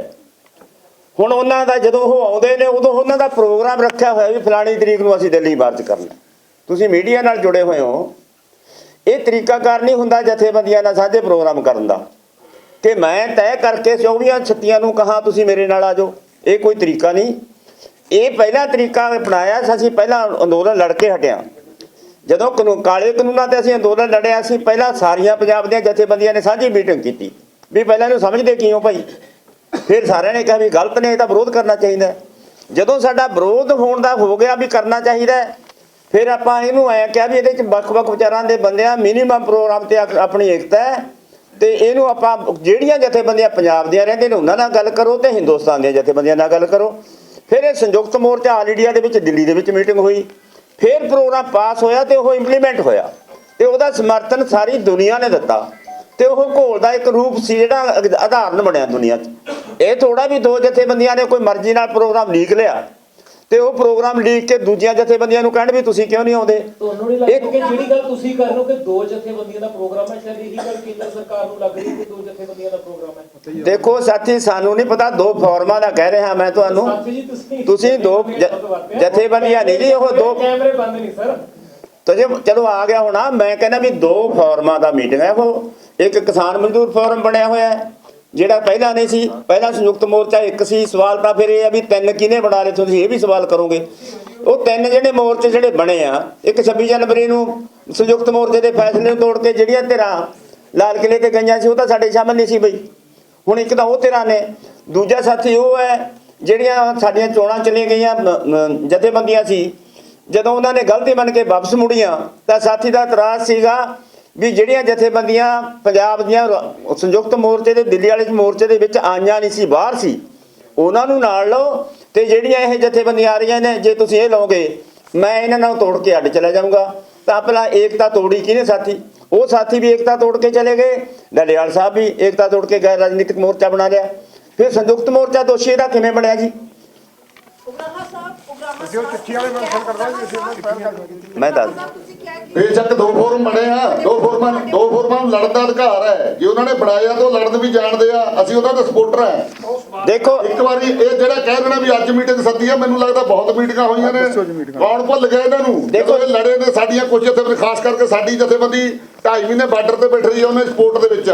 ਹੁਣ ਉਹਨਾਂ ਦਾ ਜਦੋਂ ਉਹ ਆਉਂਦੇ ਨੇ, ਉਦੋਂ ਉਹਨਾਂ ਦਾ ਪ੍ਰੋਗਰਾਮ ਰੱਖਿਆ ਹੋਇਆ ਵੀ ਫਲਾਣੀ ਤਰੀਕ ਨੂੰ ਅਸੀਂ ਦਿੱਲੀ ਮਾਰਚ ਕਰਨਾ। ਤੁਸੀਂ ਮੀਡੀਆ ਨਾਲ ਜੁੜੇ ਹੋਏ ਹੋ। ਇਹ ਤਰੀਕਾਕਾਰ ਨਹੀਂ ਹੁੰਦਾ ਜਥੇਬੰਦੀਆਂ ਨਾਲ ਸਾਂਝੇ ਪ੍ਰੋਗਰਾਮ ਕਰਨ ਦਾ। ਕਿ ਮੈਂ ਤੈਅ ਕਰਕੇ 24 ਛੱਤੀਆਂ ਨੂੰ ਕਹਾ, ਤੁਸੀਂ ਮੇਰੇ ਨਾਲ ਆ ਜਾਓ। ਇਹ ਕੋਈ ਤਰੀਕਾ ਨਹੀਂ। ਇਹ ਪਹਿਲਾ ਤਰੀਕਾ ਅਪਣਾਇਆ ਅਸੀਂ ਪਹਿਲਾਂ ਅੰਦੋਲਨ ਲੜ ਕੇ ਹਟਿਆ। ਜਦੋਂ ਕਾਨੂੰਨ, ਕਾਲੇ ਕਾਨੂੰਨਾਂ ਤੇ ਅਸੀਂ ਅੰਦੋਲਨ ਲੜਿਆ ਸੀ ਪਹਿਲਾਂ ਸਾਰੀਆਂ ਪੰਜਾਬ ਦੀਆਂ ਜਥੇਬੰਦੀਆਂ ਨੇ ਸਾਂਝੀ ਮੀਟਿੰਗ ਕੀਤੀ। ਵੀ ਪਹਿਲਾਂ ਇਹਨੂੰ ਸਮਝਦੇ ਕਿਉਂ ਭਾਈ? ਫਿਰ ਸਾਰਿਆਂ ਨੇ ਕਿਹਾ ਵੀ ਗਲਤ ਨੇ ਇਹਦਾ ਵਿਰੋਧ ਕਰਨਾ ਚਾਹੀਦਾ ਜਦੋਂ ਸਾਡਾ ਵਿਰੋਧ ਹੋਣ ਦਾ ਹੋ ਗਿਆ ਵੀ ਕਰਨਾ ਚਾਹੀਦਾ ਫਿਰ ਆਪਾਂ ਇਹਨੂੰ ਐ ਕਿਹਾ ਵੀ ਇਹਦੇ ਚ ਵੱਖ-ਵੱਖ ਵਿਚਾਰਾਂ ਦੇ ਬੰਦਿਆਂ ਮਿਨੀਮਮ ਪ੍ਰੋਗਰਾਮ ਤੇ ਆਪਣੀ ਏਕਤਾ ਹੈ ਤੇ ਇਹਨੂੰ ਆਪਾਂ ਜਿਹੜੀਆਂ ਜਥੇਬੰਦੀਆਂ ਪੰਜਾਬ ਦੀਆਂ ਰਹਿੰਦੇ ਨੇ ਉਹਨਾਂ ਨਾਲ ਗੱਲ ਕਰੋ ਤੇ ਹਿੰਦੁਸਤਾਨ ਦੀਆਂ ਜਥੇਬੰਦੀਆਂ ਨਾਲ ਗੱਲ ਕਰੋ। ਫਿਰ ਇਹ ਸੰਯੁਕਤ ਮੋਰਚਾ ਆਲ ਇੰਡੀਆ ਦੇ ਵਿੱਚ ਦਿੱਲੀ ਦੇ ਵਿੱਚ ਮੀਟਿੰਗ ਹੋਈ। ਫਿਰ ਪ੍ਰੋਗਰਾਮ ਪਾਸ ਹੋਇਆ ਤੇ ਉਹ ਇੰਪਲੀਮੈਂਟ ਹੋਇਆ। ਤੇ ਉਹਦਾ ਸਮਰਥਨ ਸਾਰੀ ਦੁਨੀਆ ਨੇ ਦਿੱਤਾ। ਤੇ ਉਹ ਘੋਲ ਦਾ ਇੱਕ ਰੂਪ ਸੀ ਜਿਹੜਾ ਆਧਾਰਨ ਬਣਿਆ ਦੁਨੀਆ 'ਚ। ਇਹ ਥੋੜਾ ਵੀ ਦੋ ਜਥੇਬੰਦੀਆਂ ਨੇ ਕੋਈ ਮਰਜ਼ੀ ਨਾਲ ਪ੍ਰੋਗਰਾਮ ਲੀਕ ਲਿਆ। ਤੇ ਉਹ ਪ੍ਰੋਗਰਾਮ ਲੀਕ ਕੇ ਦੂਜੀਆਂ ਜਥੇਬੰਦੀਆਂ ਨੂੰ ਕਹਿਣ ਵੀ ਤੁਸੀਂ ਕਿਉਂ ਨਹੀਂ ਆਉਂਦੇ? ਤੁਹਾਨੂੰ ਨਹੀਂ ਲੱਗਦਾ ਇੱਕ- ਕਿ ਜਿਹੜੀ ਗੱਲ ਤੁਸੀਂ ਕਰ ਰਹੇ ਹੋ ਕਿ ਦੋ ਜਥੇਬੰਦੀਆਂ ਦਾ ਪ੍ਰੋਗਰਾਮ ਹੈ ਸ਼ਾਇਦ ਇਹੀ ਗੱਲ ਕੇਂਦਰ ਸਰਕਾਰ ਨੂੰ ਲੱਗ ਰਹੀ ਹੈ ਕਿ ਦੋ ਜਥੇਬੰਦੀਆਂ ਦਾ ਪ੍ਰੋਗਰਾਮ ਹੈ? ਦੇਖੋ ਸਾਥੀ ਸਾਨੂੰ ਨਹੀਂ ਪਤਾ ਦੋ ਫਾਰਮਾਂ ਦਾ ਕਹਿ ਰਿਹਾ ਮੈਂ ਤੁਹਾਨੂੰ। ਤੁਸੀਂ ਦੋ ਜਥੇਬੰਦੀਆਂ ਨਹੀਂ ਜੀ, ਉਹ ਦੋ- ਕੈਮਰੇ ਬੰਦ ਨਹੀਂ ਸਰ। ਤਾਂ ਜੇ ਚਲੋ ਆ ਗਿਆ ਹੋਣਾ ਮੈਂ ਕਹਿੰਦਾ ਵੀ ਦੋ ਫਾਰਮਾਂ ਦਾ ਮੀਟਿੰਗ ਹੈ ਉਹ। ਇੱਕ ਕਿਸਾਨ ਮਜ਼ਦੂਰ ਫੋਰਮ ਬਣਿਆ ਹੋਇਆ ਹੈ, ਜਿਹੜਾ ਪਹਿਲਾਂ ਨਹੀਂ ਸੀ, ਪਹਿਲਾਂ ਸੰਯੁਕਤ ਮੋਰਚਾ ਇੱਕ ਸੀ, ਸਵਾਲ ਤਾਂ ਫਿਰ ਇਹ ਆ ਵੀ ਤਿੰਨ ਕਿਹਨੇ ਬਣਾ ਲਏ, ਤੁਸੀਂ ਇਹ ਵੀ ਸਵਾਲ ਕਰੋਗੇ। ਉਹ ਤਿੰਨ ਜਿਹੜੇ ਮੋਰਚੇ ਜਿਹੜੇ ਬਣੇ ਆ, ਇੱਕ 26 ਜਨਵਰੀ ਨੂੰ ਸੰਯੁਕਤ ਮੋਰਚੇ ਦੇ ਫੈਸਲੇ ਨੂੰ ਤੋੜ ਕੇ ਜਿਹੜੀਆਂ ਧਿਰਾਂ ਲਾਲ ਕਿਲੇ ਤੇ ਗਈਆਂ ਸੀ, ਉਹ ਤਾਂ ਸਾਡੇ ਸ਼ਾਮਲ ਨਹੀਂ ਸੀ ਬਈ। ਹੁਣ ਇੱਕ ਤਾਂ ਉਹ ਧਿਰਾਂ ਨੇ, ਦੂਜਾ ਸਾਥੀ ਉਹ ਹੈ, ਜਿਹੜੀਆਂ ਸਾਡੀਆਂ ਚੋਣਾਂ ਚਲੀਆਂ ਗਈਆਂ ਜਥੇਬੰਦੀਆਂ ਸੀ। ਜਦੋਂ ਉਹਨਾਂ ਨੇ ਗਲਤੀ ਮੰਨ ਕੇ ਵਾਪਸ ਮੁੜੀਆਂ, ਤਾਂ ਸਾਥੀ ਦਾ ਇਤਰਾਜ਼ ਸੀਗਾ ਵੀ ਜਿਹੜੀਆਂ ਜਥੇਬੰਦੀਆਂ ਪੰਜਾਬ ਦੀਆਂ ਸੰਯੁਕਤ ਮੋਰਚੇ ਦੇ ਦਿੱਲੀ ਵਾਲੇ ਮੋਰਚੇ ਦੇ ਵਿੱਚ ਆਈਆਂ ਨਹੀਂ ਸੀ ਬਾਹਰ ਸੀ ਉਹਨਾਂ ਨੂੰ ਨਾਲ ਲਓ ਤੇ ਜਿਹੜੀਆਂ ਇਹ ਜਥੇਬੰਦੀਆਂ ਆ ਰਹੀਆਂ ਨੇ ਜੇ ਤੁਸੀਂ ਇਹ ਲਓਗੇ ਮੈਂ ਇਹਨਾਂ ਨਾਲ ਤੋੜ ਕੇ ਅੱਡ ਚਲਾ ਜਾਊਂਗਾ। ਤਾਂ ਆਪਣਾ ਏਕਤਾ ਤੋੜੀ ਕਿਹਨੇ ਸਾਥੀ? ਉਹ ਸਾਥੀ ਵੀ ਏਕਤਾ ਤੋੜ ਕੇ ਚਲੇ ਗਏ ਡਲਿਆਲ ਸਾਹਿਬ ਵੀ ਏਕਤਾ ਤੋੜ ਕੇ ਗੈਰ ਰਾਜਨੀਤਿਕ ਮੋਰਚਾ ਬਣਾ ਲਿਆ। ਫਿਰ ਸੰਯੁਕਤ ਮੋਰਚਾ ਦੋਸ਼ੀ ਇਹਦਾ ਕਿਵੇਂ ਬਣਿਆ ਜੀ? ਉਗਰਾਹਾ ਸਾਹਿਬ ਉਗਰਾਹਾ ਅਸੀਂ ਉਹ ਚਿੱਠੀ ਵਾਲੇ ਮੈਂਸ਼ਨ ਕਰਦਾ ਜੀ ਅਸੀਂ ਉਹਨਾਂ ਦੀ ਪਹਿਲ ਕਰ ਦਿੱਤੀ ਮੈਂ ਦੱਸ ਬੇਸ਼ੱਕ ਦੋ ਫੋਰਮ ਬਣੇ ਆ ਦੋ ਫੋਰਮਾਂ ਦੋ ਫੋਰਮਾਂ ਨੂੰ ਲੜਨ ਦਾ ਅਧਿਕਾਰ ਹੈ। ਜੇ ਉਹਨਾਂ ਨੇ ਬਣਾਇਆ ਤਾਂ ਲੜਨ ਵੀ ਜਾਣਦੇ ਆ ਅਸੀਂ ਉਹਨਾਂ ਦੇ ਸਪੋਰਟਰ ਆ ਦੇਖੋ ਇੱਕ ਵਾਰੀ ਇਹ ਜਿਹੜਾ ਕਹਿ ਦੇਣਾ ਵੀ ਅੱਜ ਮੀਟਿੰਗ ਸੱਦੀ ਆ ਮੈਨੂੰ ਲੱਗਦਾ ਬਹੁਤ ਮੀਟਿੰਗਾਂ ਹੋਈਆਂ ਨੇ। ਕੌਣ ਭੁੱਲ ਗਿਆ ਇਹਨਾਂ ਨੂੰ? ਦੇਖੋ- ਇਹ ਲੜੇ ਨੇ ਸਾਡੀਆਂ ਕੁਝ ਜਥੇ ਖਾਸ ਕਰਕੇ ਸਾਡੀ ਜਥੇਬੰਦੀ ਢਾਈ ਮਹੀਨੇ ਬਾਰਡਰ ਤੇ ਬੈਠ ਰਹੀ ਆ ਉਹਨੇ ਸਪੋਰਟ ਦੇ ਵਿੱਚ।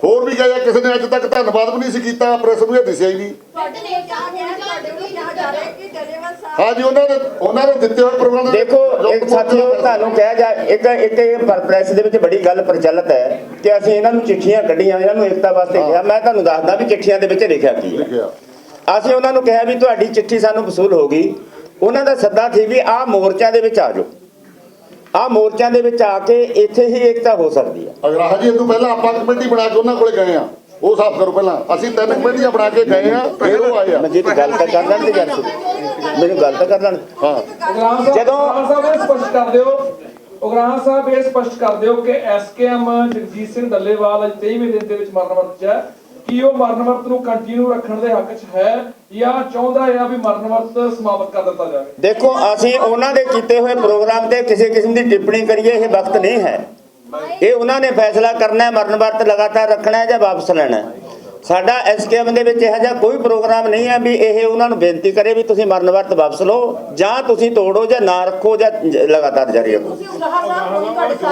ਹੋਰ ਵੀ ਕਹੇ ਕਿਸੇ ਨੇ ਅੱਜ ਤੱਕ ਧੰਨਵਾਦ ਵੀ ਨਹੀਂ ਸੀ ਕੀਤਾ ਪ੍ਰੈਸ ਨੂੰ ਇਹ ਦਿਸਿਆ ਹੀ ਨਹੀਂ। ਤੁਹਾਡੇ ਨੇ ਕਿਹਾ ਗਿਆ ਤੁਹਾਡੇ ਵੱਲੋਂ ਕਿਹਾ ਜਾ ਰਿਹਾ ਕਿ ਡੱਲੇਵਾਲ ਸਾਹਿਬ ਹਾਂਜੀ ਉਹਨਾਂ ਨੇ ਉਹਨਾਂ ਨੇ ਦਿੱਤੇ ਹੋਏ ਪ੍ਰੋਗਰਾਮ ਦੇ ਦੇਖੋ ਇੱਕ ਸਾਥੀਓ ਤੁਹਾਨੂੰ ਕਿਹਾ ਜਾ ਇੱਕ ਇੱਕ ਪ੍ਰੈਸ ਦੇ ਵਿੱਚ ਬੜੀ ਗੱਲ ਪ੍ਰਚਲਿਤ ਹੈ ਕਿ ਅਸੀਂ ਇਹਨਾਂ ਨੂੰ ਚਿੱਠੀਆਂ ਕੱਢੀਆਂ ਇਹਨਾਂ ਨੂੰ ਏਕਤਾ ਵਾਸਤੇ ਕਿਹਾ। ਮੈਂ ਤੁਹਾਨੂੰ ਦੱਸਦਾ ਵੀ ਚਿੱਠੀਆਂ ਦੇ ਵਿੱਚ ਲਿਖਿਆ ਕੀ ਹੈ। ਲਿਖਿਆ। ਅਸੀਂ ਉਹਨਾਂ ਨੂੰ ਕਿਹਾ ਵੀ ਤੁਹਾਡੀ ਚਿੱਠੀ ਸਾਨੂੰ ਵਸੂਲ ਹੋ ਗਈ। ਉਹਨਾਂ ਦਾ ਸੱਦਾ ਸੀ ਵੀ ਆਹ ਮੋਰਚਿਆਂ ਦੇ ਵਿੱਚ ਆ ਜਾਓ। ਆਹ ਮੋਰਚਿਆਂ ਦੇ ਵਿੱਚ ਆ ਕੇ ਇੱਥੇ ਹੀ ਏਕਤਾ ਹੋ ਸਕਦੀ ਹੈ ਅਗਰ ਆਹ ਜੀ ਇਹ ਤੋਂ ਪਹਿਲਾਂ ਆਪਾਂ ਕਮੇਟੀ ਬਣਾ ਕੇ ਉਹਨਾਂ ਕੋਲੇ ਗਏ ਆ ਉਹ ਸਾਫ਼ ਕਰੋ ਪਹਿਲਾਂ। ਅਸੀਂ ਤਿੰਨ ਕਮੇਟੀਆਂ ਬਣਾ ਕੇ ਗਏ ਆ ਫਿਰ ਉਹ ਆਏ ਆ। ਮਨਜੀਤ ਗੱਲ ਤਾਂ ਕਰ ਲੈਣ ਦੇ ਯਾਰ ਮੈਨੂੰ ਗੱਲ ਤਾਂ ਕਰ ਲੈਣ। ਹਾਂ। ਜਦੋਂ- ਸਾਹਿਬ ਇਹ ਸਪਸ਼ਟ ਕਰ ਦਿਓ। ਉਗਰਾਹਾਂ ਸਾਹਿਬ ਇਹ ਸਪਸ਼ਟ ਕਰ ਦਿਓ ਕਿ ਐਸਕੇਐਮ ਜਗਜੀਤ ਸਿੰਘ ਡੱਲੇਵਾਲ ਅੱਜ 23ਵੇਂ ਦਿਨ ਦੇ ਵਿੱਚ ਮਰਨ ਵਰਤ 'ਚ ਹੈ ਕੀ ਉਹ ਮਰਨ ਵਰਤ ਨੂੰ ਕੰਟੀਨਿਊ ਰੱਖਣ ਦੇ ਹੱਕ 'ਚ ਹੈ ਜਾਂ ਚਾਹੁੰਦਾ ਹੈ ਵੀ ਮਰਨ ਵਰਤ ਸਮਾਪਤ ਕਰ ਦਿੱਤਾ ਜਾਵੇ? ਦੇਖੋ, ਅਸੀਂ ਉਹਨਾਂ ਦੇ ਕੀਤੇ ਹੋਏ ਪ੍ਰੋਗਰਾਮ ਤੇ ਕਿਸੇ ਕਿਸਮ ਦੀ ਟਿੱਪਣੀ ਕਰੀਏ, ਇਹ ਵਕਤ ਨਹੀਂ ਹੈ। ਇਹ ਉਹਨਾਂ ਨੇ ਫੈਸਲਾ ਕਰਨਾ ਹੈ, ਮਰਨ ਵਰਤ ਲਗਾਤਾਰ ਰੱਖਣਾ ਹੈ ਜਾਂ ਵਾਪਸ ਲੈਣਾ ਹੈ। ਸਾਡਾ ਐਸਕੇਐਮ ਦੇ ਵਿੱਚ ਇਹੋ ਜਿਹਾ ਕੋਈ ਪ੍ਰੋਗਰਾਮ ਨਹੀਂ ਹੈ ਵੀ ਇਹ ਉਹਨਾਂ ਨੂੰ ਬੇਨਤੀ ਕਰੇ ਵੀ ਤੁਸੀਂ ਮਰਨ ਵਰਤ ਵਾਪਸ ਲਓ, ਜਾਂ ਤੁਸੀਂ ਤੋੜੋ ਜਾਂ ਨਾ ਰੱਖੋ ਜਾਂ ਲਗਾਤਾਰ ਜਾਰੀ ਰੱਖੋ।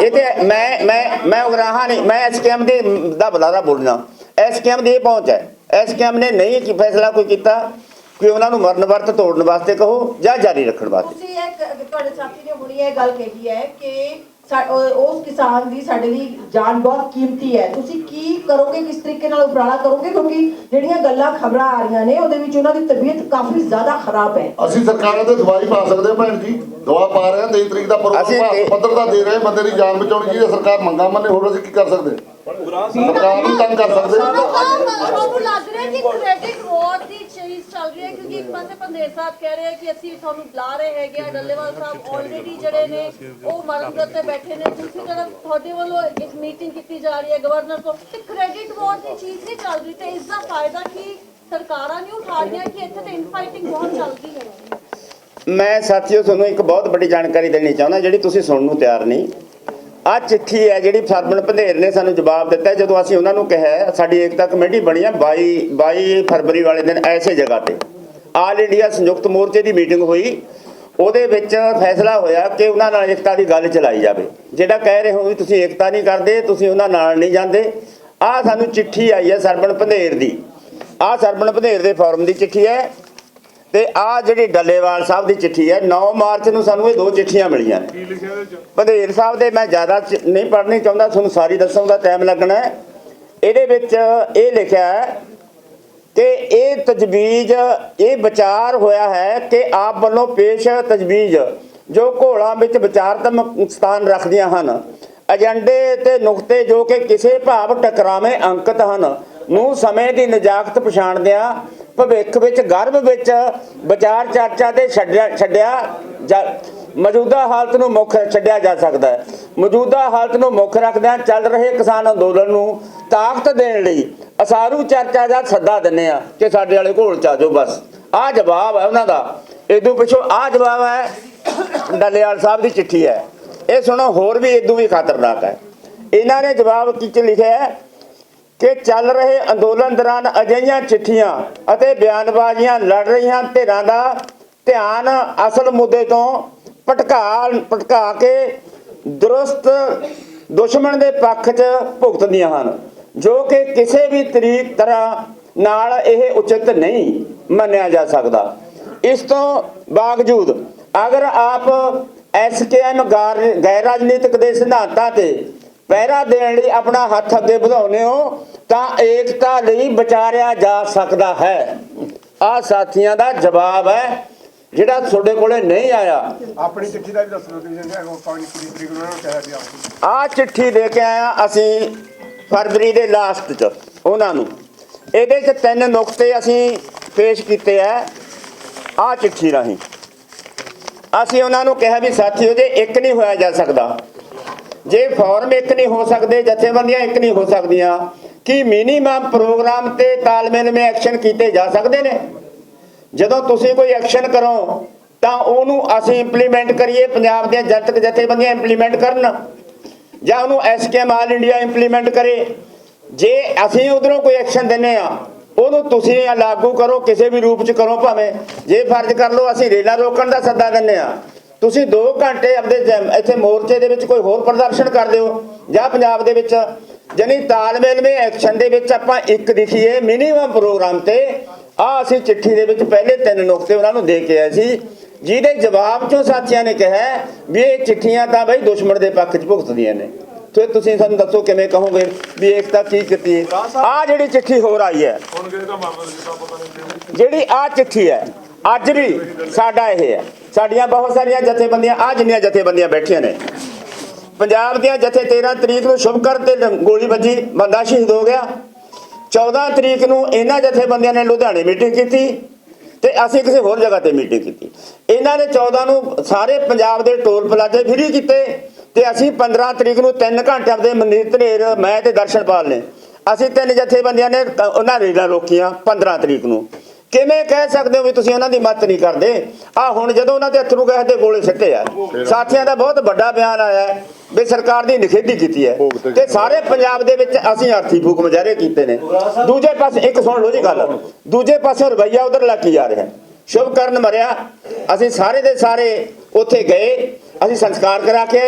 ਇਹ ਤੇ ਮੈਂ ਮੈਂ ਮੈਂ ਉਗਰਾਹਾਂ ਨਹੀਂ, ਮੈਂ ਐਸਕੇਐਮ ਦੇ, ਦਾ ਬੁਲਾਰਾ ਬੋਲਣਾ ਐਸਕੇਐਮ ਦੀ ਪਹੁੰਚ ਹੈ। ਐਸਕੇਐਮ ਨੇ ਨਹੀਂ ਕੀ ਫੈਸਲਾ ਕੋਈ ਕੀਤਾ ਕਿ ਉਹਨਾਂ ਨੂੰ ਮਰਨ ਵਰਤ ਤੋੜਨ ਵਾਸਤੇ ਕਹੋ ਜਾਂ ਜਾਰੀ ਰੱਖਣ ਵਾਸਤੇ। ਤੁਸੀਂ ਇਹ ਤੁਹਾਡੇ ਸਾਥੀ ਨੇ ਹੁਣੀ ਇਹ ਗੱਲ ਕਹੀ ਹੈ ਕਿ ਉਸ ਕਿਸਾਨ ਦੀ ਸਾਡੇ ਲਈ ਜਾਨ ਬਹੁਤ ਕੀਮਤੀ ਹੈ। ਤੁਸੀਂ ਕੀ ਕਰੋਗੇ ਕਿਸ ਤਰੀਕੇ ਨਾਲ ਉਪਰਾਲਾ ਕਰੋਗੇ? ਕਿਉਂਕਿ ਜਿਹੜੀਆਂ ਗੱਲਾਂ ਖਬਰਾਂ ਆ ਰਹੀਆਂ ਨੇ ਉਹਦੇ ਵਿੱਚ ਉਹਨਾਂ ਦੀ ਤਬੀਅਤ ਕਾਫੀ ਜ਼ਿਆਦਾ ਖਰਾਬ ਹੈ। ਅਸੀਂ ਸਰਕਾਰਾਂ ਤੇ ਦਵਾਈ ਪਾ ਸਕਦੇ ਹਾਂ ਭੈਣ ਜੀ। ਦਵਾ ਪਾ ਰਹੇ ਹਾਂ 23 ਤਰੀਕ ਦਾ ਪ੍ਰੋਗਰਾਮ ਪੱਧਰ ਦਾ ਦੇ ਰਹੇ ਬੰਦੇ ਦੀ ਜਾਨ ਬਚਾਉਣੀ ਜੀ ਸਰਕਾਰ ਮੰਗਾ ਮੰਨੇ ਹੋਰ ਅਸੀਂ ਕੀ ਕਰ ਸਕਦੇ ਸਰਕਾਰ ਨੂੰ ਤੰਗ ਕਰ ਸਕਦੇ ਹਾਂ। ਤੁਹਾਨੂੰ ਲੱਗ ਰਿਹਾ ਕਿ ਕ੍ਰੈਡਿਟ ਵਾਰ ਦੀ ਚੀਜ਼ ਚੱਲ ਰਹੀ ਹੈ ਕਿਉਂਕਿ ਇੱਕ ਪਾਸੇ ਪੰਦੇਰ ਸਾਹਿਬ ਕਹਿ ਰਹੇ ਆ ਕਿ ਅਸੀਂ ਤੁਹਾਨੂੰ ਬੁਲਾ ਰਹੇ ਹੈਗੇ ਆ ਡੱਲੇਵਾਲ ਸਾਹਿਬ ਆਲਰੇਡੀ ਜਿਹੜੇ ਨੇ ਉਹ ਮਰਨ ਤੇ ਬੈਠੇ ਨੇ। ਦੂਸਰੀ ਤਰਫ ਤੁਹਾਡੇ ਵੱਲੋਂ ਇੱਕ ਮੀਟਿੰਗ ਕੀਤੀ ਜਾ ਰਹੀ ਹੈ ਗਵਰਨਰ ਕੋਲ ਤੇ ਕ੍ਰੈਡਿਟ ਵਾਰ ਦੀ ਚੀਜ਼ ਨਹੀਂ ਚੱਲ ਰਹੀ ਤੇ ਇਸ ਦਾ ਫਾਇਦਾ ਕੀ ਸਰਕਾਰਾਂ ਨਹੀਂ ਉਠਾ ਰਹੀਆਂ ਕਿ ਇੱਥੇ ਤੇ ਇਨਫਾਈਟਿੰਗ ਬਹੁਤ ਚੱਲਦੀ ਹੈ? ਮੈਂ ਸਾਥੀਓ ਤੁਹਾਨੂੰ ਇੱਕ ਬਹੁਤ ਵੱਡੀ ਜਾਣਕਾਰੀ ਦੇਣੀ ਚਾਹੁੰਦਾ ਜਿਹੜੀ ਤੁਸੀਂ ਸੁਣਨ ਨੂੰ ਤਿਆਰ ਨਹੀਂ। ਆ ਚਿੱਠੀ ਹੈ ਜਿਹੜੀ ਸਰਬਣ ਭੰਦੇਰ ਨੇ ਸਾਨੂੰ ਜਵਾਬ ਦਿੱਤਾ ਜਦੋਂ ਅਸੀਂ ਉਹਨਾਂ ਨੂੰ ਕਿਹਾ ਸਾਡੀ ਏਕਤਾ ਕਮੇਟੀ ਬਣੀ ਹੈ 22 22 ਫਰਵਰੀ ਵਾਲੇ ਦਿਨ ਐਸੇ ਜਗ੍ਹਾ ਤੇ। ਆਲ ਇੰਡੀਆ ਸੰਯੁਕਤ ਮੋਰਚੇ ਦੀ ਮੀਟਿੰਗ ਹੋਈ। ਉਹਦੇ ਵਿੱਚ ਫੈਸਲਾ ਹੋਇਆ ਕਿ ਉਹਨਾਂ ਨਾਲ ਏਕਤਾ ਦੀ ਗੱਲ ਚਲਾਈ ਜਾਵੇ। ਜਿਹੜਾ ਕਹਿ ਰਹੇ ਹੋ ਵੀ ਤੁਸੀਂ ਏਕਤਾ ਨਹੀਂ ਕਰਦੇ, ਤੁਸੀਂ ਉਹਨਾਂ ਨਾਲ ਨਹੀਂ ਜਾਂਦੇ। ਆ ਸਾਨੂੰ ਚਿੱਠੀ ਆਈ ਹੈ ਸਰਬਣ ਭੰਦੇਰ ਦੀ। ਆ ਸਰਬਣ ਭੰਦੇਰ ਦੇ ਫੋਰਮ ਦੀ ਚਿੱਠੀ ਹੈ। ਤੇ ਆ ਜਿਹੜੀ ਡੱਲੇਵਾਲ ਸਾਹਿਬ ਦੀ ਚਿੱਠੀ ਹੈ 9 ਮਾਰਚ ਨੂੰ ਸਾਨੂੰ ਇਹ ਦੋ ਚਿੱਠੀਆਂ ਮਿਲੀਆਂ। ਨੇ ਕੀ ਲਿਖਿਆ ਇਹਦੇ ਚ? ਭੰਦੇਰ ਸਾਹਿਬ ਦੇ ਮੈਂ ਜ਼ਿਆਦਾ ਨਹੀਂ ਪੜ੍ਹਨੀ ਚਾਹੁੰਦਾ ਤੁਹਾਨੂੰ ਸਾਰੀ ਦੱਸਣ ਦਾ ਟਾਈਮ ਲੱਗਣਾ ਹੈ। ਇਹਦੇ ਵਿੱਚ ਇਹ ਲਿਖਿਆ ਹੈ ਕਿ ਇਹ ਤਜਵੀਜ਼ ਇਹ ਵਿਚਾਰ ਹੋਇਆ ਹੈ ਕਿ ਆਪ ਵੱਲੋਂ ਪੇਸ਼ ਤਜਵੀਜ਼ ਜੋ ਘੋਲਾਂ ਵਿੱਚ ਵਿਚਾਰਤਮਕ ਸਥਾਨ ਰੱਖਦੀਆਂ ਹਨ ਏਜੰਡੇ ਤੇ ਨੁਕਤੇ ਜੋ ਕਿ ਕਿਸੇ ਭਾਵ ਟਕਰਾਵੇਂ ਅੰਕਿਤ ਹਨ ਨੂੰ ਸਮੇਂ ਦੀ ਨਜਾਕਤ ਪਛਾਣਦਿਆਂ ਭਵਿੱਖ ਵਿੱਚ, ਗਰਭ ਵਿੱਚ ਵਿਚਾਰ ਚਰਚਾ ਤੇ ਛੱਡਿਆ ਮੌਜੂਦਾ ਹਾਲਤ ਨੂੰ ਮੁੱਖ ਛੱਡਿਆ ਜਾ ਸਕਦਾ ਹੈ। ਮੌਜੂਦਾ ਹਾਲਤ ਨੂੰ ਮੁੱਖ ਰੱਖਦਿਆਂ ਚੱਲ ਰਹੇ ਕਿਸਾਨ ਅੰਦੋਲਨ ਨੂੰ ਤਾਕਤ ਦੇਣ ਲਈ ਅਸਾਰੂ ਚਰਚਾ ਦਾ ਸੱਦਾ ਦਿੰਨੇ ਆ ਕਿ ਸਾਡੇ ਵਾਲੇ ਘੋਲ ਚ ਆ ਬਸ। ਆ ਜਵਾਬ ਹੈ ਉਹਨਾਂ ਦਾ। ਇਦੋਂ ਪਿੱਛੋਂ ਆ ਜਵਾਬ ਹੈ, ਡੱਲੇਵਾਲ ਸਾਹਿਬ ਦੀ ਚਿੱਠੀ ਹੈ। ਇਹ ਸੁਣੋ, ਹੋਰ ਵੀ ਇਦੋਂ ਵੀ ਖਤਰਨਾਕ ਹੈ। ਇਹਨਾਂ ਨੇ ਜਵਾਬ ਕੀ ਚ ਲਿਖਿਆ ਹੈ? ਕਿ ਚੱਲ ਰਹੇ ਅੰਦੋਲਨ ਦੌਰਾਨ ਅਜਿਹੀਆਂ ਚਿੱਠੀਆਂ ਅਤੇ ਬਿਆਨਬਾਜ਼ੀਆਂ ਲੜ ਰਹੀਆਂ ਧਿਰਾਂ ਦਾ ਧਿਆਨ ਅਸਲ ਮੁੱਦੇ ਤੋਂ ਭਟਕਾ ਭਟਕਾ ਕੇ ਦਰੁਸਤ ਦੁਸ਼ਮਣ ਦੇ ਪੱਖ 'ਚ ਭੁਗਤਦੀਆਂ ਹਨ, ਜੋ ਕਿ ਕਿਸੇ ਵੀ ਤਰੀਕ ਤਰ੍ਹਾਂ ਨਾਲ ਇਹ ਉਚਿਤ ਨਹੀਂ ਮੰਨਿਆ ਜਾ ਸਕਦਾ। ਇਸ ਤੋਂ ਬਾਵਜੂਦ ਅਗਰ ਆਪ ਐਸਕੇਐਮ ਗੈਰ ਰਾਜਨੀਤਿਕ ਦੇ ਸਿਧਾਂਤਾਂ ਤੇ ਪਹਿਰਾ ਦੇਣ ਲਈ ਆਪਣਾ ਹੱਥ ਅੱਗੇ ਵਧਾਉਂਦੇ ਹੋ ਤਾਂ ਏਕਤਾ ਲਈ ਵਿਚਾਰਿਆ ਜਾ ਸਕਦਾ ਹੈ। ਆ ਸਾਥੀਆਂ ਦਾ ਜਵਾਬ ਹੈ ਜਿਹੜਾ ਤੁਹਾਡੇ ਕੋਲੇ ਨਹੀਂ ਆਇਆ। ਆਪਣੀ ਚਿੱਠੀ ਦਾ ਵੀ ਦੱਸ ਦਿਓ ਤੁਸੀਂ ਪਾਣੀ ਕਿੰਨੀ ਤਰੀਕ ਨੂੰ ਉਹਨਾਂ ਨੂੰ ਕਿਹਾ ਵੀ ਆਪ ਆ ਚਿੱਠੀ ਦੇ ਕੇ ਆਇਆ ਅਸੀਂ ਫਰਵਰੀ ਦੇ ਲਾਸਟ ਚ ਉਹਨਾਂ ਨੂੰ। ਇਹਦੇ ਚ ਤਿੰਨ ਨੁਕਤੇ ਅਸੀਂ ਪੇਸ਼ ਕੀਤੇ ਆ ਆ ਚਿੱਠੀ ਰਾਹੀਂ। ਅਸੀਂ ਉਹਨਾਂ ਨੂੰ ਕਿਹਾ ਵੀ ਸਾਥੀਓ ਜੇ ਇੱਕ ਨਹੀਂ ਹੋਇਆ ਜਾ ਸਕਦਾ ਜੇ ਫਾਰਮ ਇੱਕ ਨਹੀਂ ਹੋ ਸਕਦੇ, ਜਥੇਬੰਦੀਆਂ ਇੱਕ ਨਹੀਂ ਹੋ ਸਕਦੀਆਂ, ਕੀ ਮਿਨੀਮਮ ਪ੍ਰੋਗਰਾਮ ਤੇ ਤਾਲਮੇਲ ਮੇ ਐਕਸ਼ਨ ਕੀਤੇ ਜਾ ਸਕਦੇ ਨੇ? ਜਦੋਂ ਤੁਸੀਂ ਕੋਈ ਐਕਸ਼ਨ ਕਰੋ, ਤਾਂ ਉਹਨੂੰ ਅਸੀਂ ਇੰਪਲੀਮੈਂਟ ਕਰੀਏ, ਪੰਜਾਬ ਦੀਆਂ ਜਨਤਕ ਜਥੇਬੰਦੀਆਂ ਇੰਪਲੀਮੈਂਟ ਕਰਨ, ਜਾਂ ਉਹਨੂੰ ਐਸਕੇਐਮ ਆਲ ਇੰਡੀਆ ਇੰਪਲੀਮੈਂਟ ਕਰੇ। ਜੇ ਅਸੀਂ ਉਧਰੋਂ ਕੋਈ ਐਕਸ਼ਨ ਦਿੰਨੇ ਆ ਉਹਨੂੰ ਤੁਸੀਂ ਲਾਗੂ ਕਰੋ, ਕਿਸੇ ਵੀ ਰੂਪ ਚ ਕਰੋ ਭਾਵੇਂ। ਜੇ ਫਰਜ਼ ਕਰ ਲਓ, ਅਸੀਂ ਰੇਲਾਂ ਰੋਕਣ ਦਾ ਸੱਦਾ ਦਿੰਨੇ ਆ ਤੁਸੀਂ 2 ਘੰਟੇ ਆਪਦੇ ਇੱਥੇ ਮੋਰਚੇ ਦੇ ਵਿੱਚ ਕੋਈ ਹੋਰ ਪ੍ਰਦਰਸ਼ਨ ਕਰ ਦਿਓ ਜਾਂ ਪੰਜਾਬ ਦੇ ਵਿੱਚ? ਜਾਨੀ ਤਾਲਮੇਲ ਮੇ ਐਕਸ਼ਨ ਦੇ ਵਿੱਚ ਆਪਾਂ ਇੱਕ ਲਿਖੀਏ ਮਿਨੀਮਮ ਪ੍ਰੋਗਰਾਮ ਤੇ। ਆ ਅਸੀਂ ਚਿੱਠੀ ਦੇ ਵਿੱਚ ਪਹਿਲੇ ਤਿੰਨ ਨੁਕਤੇ ਉਹਨਾਂ ਨੂੰ ਦੇ ਕੇ ਆਏ ਸੀ। ਜਿਹਦੇ ਜਵਾਬ ਚੋਂ ਸਾਥੀਆਂ ਨੇ ਕਿਹਾ ਵੀ ਇਹ ਚਿੱਠੀਆਂ ਤਾਂ ਬਈ ਦੁਸ਼ਮਣ ਦੇ ਪੱਖ 'ਚ ਭੁਗਤਦੀਆਂ ਨੇ। ਤੇ ਤੁਸੀਂ ਸਾਨੂੰ ਦੱਸੋ ਕਿਵੇਂ ਕਹੋਗੇ ਵੀ ਏਕਤਾ ਕੀ ਕੀਤੀ ਆ ਜਿਹੜੀ ਚਿੱਠੀ ਹੋਰ ਆਈ ਹੈ। ਜਿਹੜੀ ਆ ਚਿੱਠੀ ਹੈ ਅੱਜ ਵੀ ਸਾਡਾ ਇਹ ਹੈ। ਸਾਡੀਆਂ ਬਹੁਤ ਸਾਰੀਆਂ ਜਥੇਬੰਦੀਆਂ ਆ ਜਿੰਨੀਆਂ ਜਥੇਬੰਦੀਆਂ ਬੈਠੀਆਂ ਨੇ। ਪੰਜਾਬ ਦੀਆਂ ਜਥੇ 13 ਤਰੀਕ ਨੂੰ ਸ਼ੁਭਕਰ ਤੇ ਗੋਲੀ ਵੱਜੀ, ਬੰਦਾ ਸ਼ਹੀਦ ਹੋ ਗਿਆ। 14 ਤਰੀਕ ਨੂੰ ਇਹਨਾਂ ਜਥੇਬੰਦੀਆਂ ਨੇ ਲੁਧਿਆਣੇ ਮੀਟਿੰਗ ਕੀਤੀ ਤੇ ਅਸੀਂ ਕਿਸੇ ਹੋਰ ਜਗ੍ਹਾ ਤੇ ਮੀਟਿੰਗ ਕੀਤੀ। ਇਹਨਾਂ ਨੇ 14 ਨੂੰ ਸਾਰੇ ਪੰਜਾਬ ਦੇ ਟੋਲ ਪਲਾਜ਼ੇ ਫ੍ਰੀ ਕੀਤੇ ਤੇ ਅਸੀਂ 15 ਤਰੀਕ ਨੂੰ 3 ਘੰਟਿਆਂ ਦੇ ਮਨੀਤ ਧਨੇਰ, ਮੈਂ ਤੇ ਦਰਸ਼ਨਪਾਲ ਨੇ। ਅਸੀਂ ਤਿੰਨ ਜਥੇਬੰਦੀਆਂ ਨੇ ਉਹਨਾਂ ਰੇਲਾਂ ਰੋਕੀਆਂ 15 ਤਰੀਕ ਨੂੰ। ਕਿਵੇਂ ਕਹਿ ਸਕਦੇ ਹੋ ਵੀ ਤੁਸੀਂ ਉਹਨਾਂ ਦੀ ਮਦਦ ਨਹੀਂ ਕਰਦੇ? ਆ ਹੁਣ ਜਦੋਂ ਉਹਨਾਂ ਦੇ ਅਥਰੂ ਗੈਸ ਦੇ ਗੋਲੇ ਸਿੱਟੇ ਆ ਸਾਥੀਆਂ ਦਾ ਬਹੁਤ ਵੱਡਾ ਬਿਆਨ ਆਇਆ ਵੀ ਸਰਕਾਰ ਦੀ ਨਿਖੇਧੀ ਕੀਤੀ ਹੈ। ਤੇ ਸਾਰੇ ਪੰਜਾਬ ਦੇ ਵਿੱਚ ਅਸੀਂ ਆਰਥੀ ਫੂਕ ਮੁਜ਼ਾਹਰੇ ਕੀਤੇ ਨੇ। ਦੂਜੇ ਪਾਸੇ ਇੱਕ ਸੁਣ ਲਓ ਜੀ ਗੱਲ। ਦੂਜੇ ਪਾਸੇ ਰਵਈਆ ਉਧਰ ਲੱਗ ਜਾ ਰਿਹਾ ਸ਼ੁਭ ਕਰਨ ਮਰਿਆ। ਅਸੀਂ ਸਾਰੇ ਦੇ ਸਾਰੇ ਉੱਥੇ ਗਏ। ਅਸੀਂ ਸੰਸਕਾਰ ਕਰਾ ਕੇ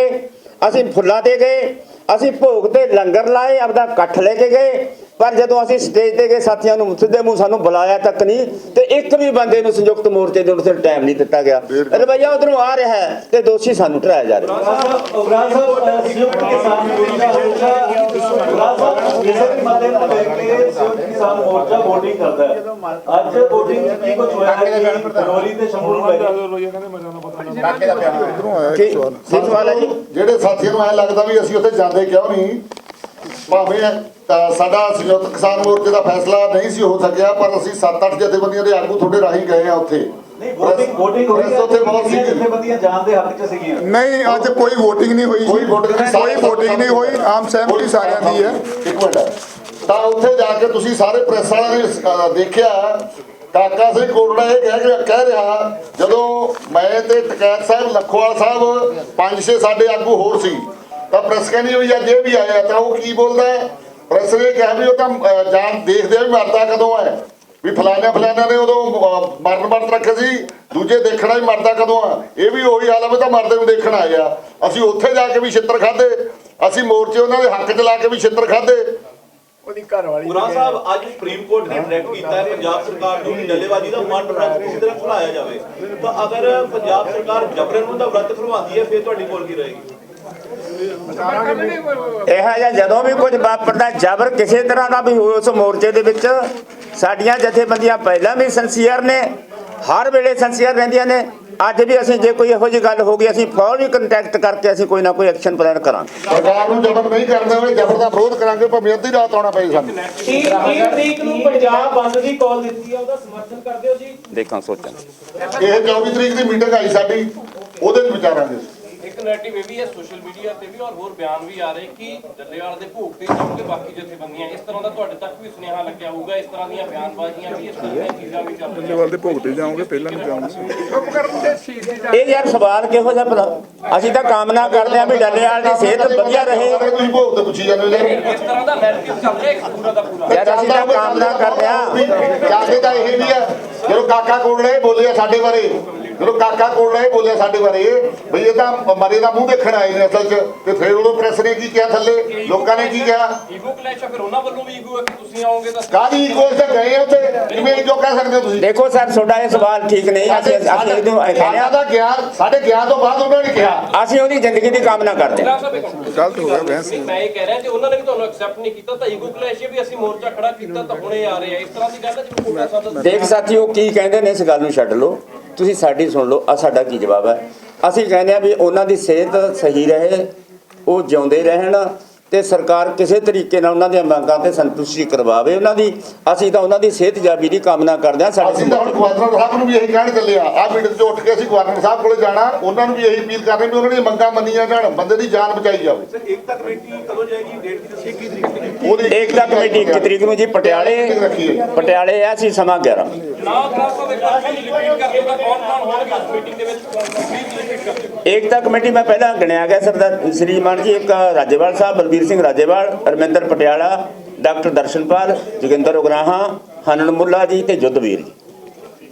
ਅਸੀਂ ਫੁੱਲਾਂ ਤੇ ਗਏ। ਅਸੀਂ ਭੋਗ ਤੇ ਲੰਗਰ ਲਾਏ ਆਪਦਾ ਇਕੱਠ ਲੈ ਕੇ ਗਏ। ਪਰ ਜਦੋਂ ਅਸੀਂ ਸਟੇਜ ਤੇ ਗਏ ਸਾਥੀਆਂ ਨੂੰ ਸਿੱਧੇ ਮੂੰਹ ਸਾਨੂੰ ਬੁਲਾਇਆ ਤੱਕ ਨਹੀਂ ਤੇ ਇੱਕ ਵੀ ਬੰਦੇ ਨੂੰ ਸੰਯੁਕਤ ਮੋਰਚੇ ਦੇ ਉੱਤੇ ਟਾਈਮ ਨਹੀਂ ਦਿੱਤਾ ਗਿਆ। ਰਵਈਆ ਉਧਰੋਂ ਆ ਰਿਹਾ ਹੈ ਤੇ ਦੋਸ਼ੀ ਸਾਨੂੰ ਠਹਿਰਾਇਆ ਜਾ ਰਿਹਾ। ਹੈ। ਅੱਜ VOTING ਚ ਕੀ ਕੁਝ ਹੋਇਆ ਹੈ ਕਿ ਗਨੌਰੀ ਤੇ ਸ਼ੰਭੂ ਨੂੰ ਲੈ ਕੇ? ਕੀ ਕੀ ਸਵਾਲ ਹੈ ਜੀ? ਜਿਹੜੇ ਸਾਥੀਆਂ ਨੂੰ ਐ ਲੱਗਦਾ ਵੀ ਅਸੀਂ ਉੱਥੇ ਜਾਂਦੇ ਕਿਉਂ ਨਹੀਂ ਭਾਵੇਂ ਸਾਡਾ ਸੰਯੁਕਤ ਕਿਸਾਨ ਮੋਰਚੇ ਦਾ ਫੈਸਲਾ ਨਹੀਂ ਸੀ ਹੋ ਸਕਿਆ ਪਰ ਅਸੀਂ 7-8 ਜਥੇਬੰਦੀਆਂ ਦੇ ਆਗੂ ਤੁਹਾਡੇ ਰਾਹੀਂ ਗਏ ਆ ਉੱਥੇ। ਨਹੀਂ VOTING VOTING ਹੋਈ ਪ੍ਰੈਸ ਉੱਥੇ ਬਹੁਤ ਹੈ ਸੀਗੀ। ਜਥੇਬੰਦੀਆਂ ਜਾਣ ਦੇ ਹੱਕ ਚ ਸੀਗੀਆਂ? ਨਹੀਂ ਅੱਜ ਕੋਈ VOTING ਨਹੀਂ ਹੋਈ ਕੋਈ VOTING ਨਹੀਂ, ਕੋਈ VOTING ਨਹੀਂ ਹੋਈ ਆਮ ਸਹਿਮਤੀ ਸਾਰਿਆਂ ਦੀ ਹੈ। ਇੱਕ ਮਿੰਟ। ਤਾਂ ਉੱਥੇ ਜਾ ਕੇ ਤੁਸੀਂ ਸਾਰੇ ਪ੍ਰੈਸ ਵਾਲਿਆਂ ਨੇ ਦੇਖਿਆ। ਕਾਕਾ ਸਿੰਘ ਕੋਟੜਾ ਇਹ ਕਹਿ ਰਿਹਾ ਕਹਿ ਰਿਹਾ ਜਦੋਂ ਮੈਂ ਤੇ ਟਕੈਤ ਸਾਹਿਬ ਲਖੋਵਾਲ ਸਾਹਿਬ ਪੰਜ ਛੇ ਸਾਡੇ ਆਗੂ ਹੋਰ ਸੀ ਤਾਂ ਪ੍ਰੈਸ ਕਹਿੰਦੀ ਵੀ ਅੱਜ ਇਹ ਵੀ ਆਇਆ ਤਾਂ ਉਹ ਕੀ ਬੋਲਦਾ ਹੈ? ਪ੍ਰੈਸ ਨੇ ਕਿਹਾ ਵੀ ਉਹ ਤਾਂ ਜਾਣ ਦੇਖਦੇ ਆ ਵੀ ਮਰਦਾ ਕਦੋਂ ਹੈ। ਵੀ ਫਲਾਣਿਆਂ ਫਲਾਣਿਆਂ ਨੇ ਉਦੋਂ ਮਰਨ ਵਰਤ ਰੱਖੇ ਸੀ ਦੂਜੇ ਦੇਖਣਾ ਵੀ ਮਰਦਾ ਕਦੋਂ ਆ ਇਹ ਵੀ ਉਹੀ ਹਾਲ ਆ ਵੀ ਤਾਂ ਮਰਦੇ ਨੂੰ ਦੇਖਣ ਆਏ ਆ। ਅਸੀਂ ਉੱਥੇ ਜਾ ਕੇ ਵੀ ਛਿੱਤਰ ਖਾਦੇ ਅਸੀਂ ਮੋਰਚੇ ਉਹਨਾਂ ਦੇ ਹੱਕ 'ਚ ਲਾ ਕੇ ਵੀ ਛਿੱਤਰ ਖਾਦੇ ਉਹਦੀ ਘਰ ਵਾਲੀ ਗੁਰਾਂ ਸਾਹਿਬ ਅੱਜ ਸੁਪਰੀਮ ਕੋਰਟ ਨੇ ਡਾਇਰੈਕਟ ਕੀਤਾ ਹੈ ਪੰਜਾਬ ਸਰਕਾਰ ਨੂੰ ਡੱਲੇਬਾਜ਼ੀ ਦਾ ਮਨ ਵਰਤ ਕਿਸੇ ਤਰ੍ਹਾਂ ਖੁਲਾਇਆ ਜਾਵੇ। ਤਾਂ ਅਗਰ ਪੰਜਾਬ ਸਰਕਾਰ ਜਬਰਨ ਦਾ ਵਰਤ ਖੁਲਵਾਉਂਦੀ ਹੈ ਫਿਰ ਤੁਹਾਡੀ ਬੋਲ ਕੀ ਰਹੇਗੀ? ਇਹੋ ਜਿਹਾ ਜਦੋਂ ਵੀ ਕੁਝ ਵਾਪਰਦਾ ਜ਼ਬਰ ਕਿਸੇ ਤਰ੍ਹਾਂ ਦਾ ਵੀ ਹੋਵੇ ਉਸ ਮੋਰਚੇ ਦੇ ਵਿੱਚ। ਸਾਡੀਆਂ ਜਥੇਬੰਦੀਆਂ ਪਹਿਲਾਂ ਵੀ ਸੰਸੀਅਰ ਨੇ ਹਰ ਵੇਲੇ ਸੰਸੀਅਰ ਰਹਿੰਦੀਆਂ ਨੇ। ਅੱਜ ਵੀ ਅਸੀਂ ਜੇ ਕੋਈ ਇਹੋ ਜਿਹੀ ਗੱਲ ਹੋ ਗਈ ਅਸੀਂ ਫੌਰੀ ਕੰਟੈਕਟ ਕਰਕੇ ਅਸੀਂ ਕੋਈ ਨਾ ਕੋਈ ਐਕਸ਼ਨ ਪਲਾਨ ਕਰਾਂਗੇ। ਸਰਕਾਰ ਨੂੰ ਜ਼ਬਰ ਨਹੀਂ ਕਰਦੇ ਹੋਏ ਜ਼ਬਰ ਦਾ ਵਿਰੋਧ ਕਰਾਂਗੇ ਭਾਵੇਂ ਅੱਧੀ ਰਾਤ ਆਉਣਾ ਪਏ ਸਾਨੂੰ। 30 ਤਰੀਕ ਨੂੰ ਪੰਜਾਬ ਬੰਦ ਦੀ ਕਾਲ ਦਿੱਤੀ ਹੈ ਉਹਦਾ ਸਮਰਥਨ ਕਰਦੇ ਹੋ ਜੀ? ਦੇਖਾਂ ਸੋਚਾਂ। ਇਹ 24 ਤਰੀਕ ਦੀ ਮੀਟਿੰਗ ਆਈ ਸਾਡੀ ਉਹਦੇ ਵਿੱਚ ਵਿਚਾਰਾਂਗੇ ਇੱਕ ਨੈਰੇਟਿਵ ਇਹ ਵੀ ਹੈ ਸੋਸ਼ਲ ਮੀਡੀਆ ਤੇ ਵੀ ਔਰ ਹੋਰ ਬਿਆਨ ਵੀ ਆ ਰਹੇ ਕਿ ਡੱਲੇਵਾਲ ਦੇ ਭੋਗ ਤੇ ਜਾਓਗੇ ਬਾਕੀ ਜਥੇਬੰਦੀਆਂ। ਇਸ ਤਰ੍ਹਾਂ ਦਾ ਤੁਹਾਡੇ ਤੱਕ ਵੀ ਸੁਨੇਹਾ ਲੱਗਿਆ ਹੋਊਗਾ ਇਸ ਤਰ੍ਹਾਂ ਦੀਆਂ ਬਿਆਨਬਾਜ਼ੀਆਂ ਵੀ ਇਸ ਤਰ੍ਹਾਂ ਦੀਆਂ ਚੀਜ਼ਾਂ ਵੀ ਚੱਲ ਰਹੀਆਂ। ਵੱਲ ਦੇ ਭੋਗ ਤੇ ਜਾਓਗੇ ਪਹਿਲਾਂ ਨਹੀਂ ਜਾਓਗੇ। ਇਹ ਯਾਰ ਸਵਾਲ ਕਿਹੋ ਜਿਹਾ ਭਲਾ ਅਸੀਂ ਤਾਂ ਕਾਮਨਾ ਕਰਦੇ ਹਾਂ ਵੀ ਡੱਲੇਵਾਲ ਦੀ ਸਿਹਤ ਵਧੀਆ ਰਹੇ। ਤੁਸੀਂ ਭੋਗ ਤੇ ਪੁੱਛੀ ਜਾਂਦੇ ਇਸ ਤਰ੍ਹਾਂ ਦਾ ਨੈਰੇਟਿਵ ਚੱਲ ਰਿਹਾ ਇੱਕ ਪੂਰਾ ਦਾ ਪੂਰਾ। ਯਾਰ ਅਸੀਂ ਤਾਂ ਕਾਮਨਾ ਕਰਦੇ ਹਾਂ। ਜਾਂਦੇ ਤਾਂ ਇਹ ਵੀ ਆ ਜਦੋਂ ਕਾਕਾ ਕੋਲੜੇ ਬੋਲੇ ਆ ਸਾਡੇ ਬਾਰੇ। ਜਦੋਂ ਕਾਕਾ ਕੋਲੜੇ ਬੋਲੇ ਸਾਡੇ ਬਾਰੇ ਬਈ ਇਹ ਤਾਂ ਮਰੇ ਦਾ ਮੂੰਹ ਦੇਖਣ ਆਏ ਨੇ ਅਸਲ 'ਚ ਤੇ ਫਿਰ ਉਦੋਂ ਪ੍ਰੈਸ ਨੇ ਕੀ ਕਿਹਾ ਥੱਲੇ? ਲੋਕਾਂ ਨੇ ਕੀ ਕਿਹਾ? ਈਗੋ ਕਲੈਸ਼ ਫਿਰ ਉਹਨਾਂ ਵੱਲੋਂ ਵੀ ਈਗੋ ਹੈ ਕਿ ਤੁਸੀਂ ਆਓਗੇ ਤਾਂ ਕਾਹਦੀ ਕੋਲ ਤੇ ਗਏ ਆ ਉੱਥੇ? ਕਿਵੇਂ ਜੋ ਕਹਿ ਸਕਦੇ ਹੋ ਤੁਸੀਂ? ਦੇਖੋ ਸਰ ਤੁਹਾਡਾ ਇਹ ਸਵਾਲ ਠੀਕ ਨਹੀਂ ਅਸੀਂ ਅਸੀਂ ਇਹਨੂੰ ਇਹ ਕਹਿੰਦੇ ਸਾਡਾ ਹਾਂ, ਦਾ ਗਿਆਨ ਸਾਡੇ ਗਿਆਨ ਤੋਂ ਬਾਅਦ ਉਹਨਾਂ ਨੇ ਕਿਹਾ। ਅਸੀਂ ਉਹਦੀ ਜ਼ਿੰਦਗੀ ਦੀ ਕਾਮਨਾ ਕਰਦੇ ਹਾਂ। ਗਲਤ ਹੋ ਗਿਆ ਬਹਿਸ ਮੈਂ ਇਹ ਕਹਿ ਰਿਹਾ ਜੇ ਉਹਨਾਂ ਨੇ ਵੀ ਤੁਹਾਨੂੰ ਐਕਸੈਪਟ ਨਹੀਂ ਕੀਤਾ ਤਾਂ ਈਗੋ ਕਲੈਸ਼ ਹੈ ਵੀ ਅਸੀਂ ਮੋਰਚਾ ਖੜਾ ਕੀਤਾ ਤਾਂ ਹੁਣੇ ਆ ਰਹੇ ਆ। ਇਸ ਤਰ੍ਹਾਂ ਦੀ ਗੱਲ ਹੈ ਜਿਵੇਂ ਕੋਟਾ ਸਾਹਿਬ ਦਾ ਦੇਖ ਸਾਥੀਓ ਕੀ ਕਹਿੰਦੇ ਨੇ ਇਸ ਗੱਲ ਨੂੰ ਛੱਡ ਲਓ। ਤੁਸੀਂ ਸਾਡੀ ਸੁਣ ਲਓ ਆ ਸਾਡਾ ਕੀ ਜਵਾਬ ਹੈ? ਅਸੀਂ ਕਹਿੰਦੇ ਆ ਵੀ ਉਹਨਾਂ ਦੀ ਸਿਹਤ ਸਹੀ ਰਹੇ, ਉਹ ਜਿਉਂਦੇ ਰਹਿਣ ਤੇ ਸਰਕਾਰ ਕਿਸੇ ਤਰੀਕੇ ਨਾਲ ਉਹਨਾਂ ਦੀਆਂ ਮੰਗਾਂ ਤੇ ਸੰਤੁਸ਼ਟੀ ਕਰਵਾਵੇ ਉਹਨਾਂ ਦੀ ਅਸੀਂ ਤਾਂ ਉਹਨਾਂ ਦੀ ਸਿਹਤ ਜਾਬੀ ਦੀ ਕਾਮਨਾ ਕਰਦੇ ਹਾਂ ਅਸੀਂ ਸਾਡੇ ਤਾਂ ਹੁਣ ਗਵਰਨਰ ਸਾਹਿਬ ਨੂੰ ਵੀ ਇਹੀ ਕਹਿਣ ਚੱਲੇ ਆ ਆਹ ਮੀਟਿੰਗ 'ਚ ਉੱਠ ਕੇ ਅਸੀਂ ਗਵਰਨਰ ਸਾਹਿਬ ਕੋਲੇ ਜਾਣਾ ਉਹਨਾਂ ਨੂੰ ਵੀ ਇਹੀ ਅਪੀਲ ਕਰਨੀ ਵੀ ਉਹਨਾਂ ਦੀਆਂ ਮੰਗਾਂ ਮੰਨੀਆਂ ਜਾਣ ਬੰਦੇ ਦੀ ਜਾਨ ਬਚਾਈ ਜਾਵੇ। ਸਰ ਏਕਤਾ ਕਮੇਟੀ ਕਦੋਂ ਜਾਏਗੀ? ਡੇਟ ਦੀ ਦੱਸੀ 21 ਤਰੀਕ ਨੂੰ ਉਹਦੀ ਏਕਤਾ ਕਮੇਟੀ 1 ਤਰੀਕ ਨੂੰ ਜੀ ਪਟਿਆਲੇ। ਪਟਿਆਲੇ ਆ ਅਸੀਂ ਸਮਾਂ 11 ਨਾ ਗੁਰਾਂ ਸਾਹਿਬ ਇੱਕ ਵਾਰ ਫਿਰ ਰਿਪੀਟ ਕਰ ਦਿਓ ਤਾਂ ਕੌਣ ਕੌਣ ਹੋਣਗੇ ਉਸ ਮੀਟਿੰਗ ਦੇ ਵਿੱਚ? ਪਲੀਜ਼ ਰਿਪੀਟ ਕਰ ਦਿਓ। ਏਕਤਾ ਕਮੇਟੀ ਮੈਂ ਪਹਿਲਾਂ ਗਿਣਿਆ ਗਿਆ ਸਰਦਾਰ ਸ੍ਰੀਮਾਨ ਜੀ ਇੱਕ ਰਾਜੇਵਾਲ ਸਾਹਿਬ ਬਲਬੀਰ ਸਿੰਘ ਰਾਜੇਵਾਲ ਰਮਿੰਦਰ ਪਟਿਆਲਾ, ਡਾਕਟਰ ਦਰਸ਼ਨਪਾਲ, ਜੋਗਿੰਦਰ ਉਗਰਾਹਾਂ, ਹਨਨ ਮੁੱਲਾ ਜੀ ਤੇ ਜੁੱਧਵੀਰ ਜੀ।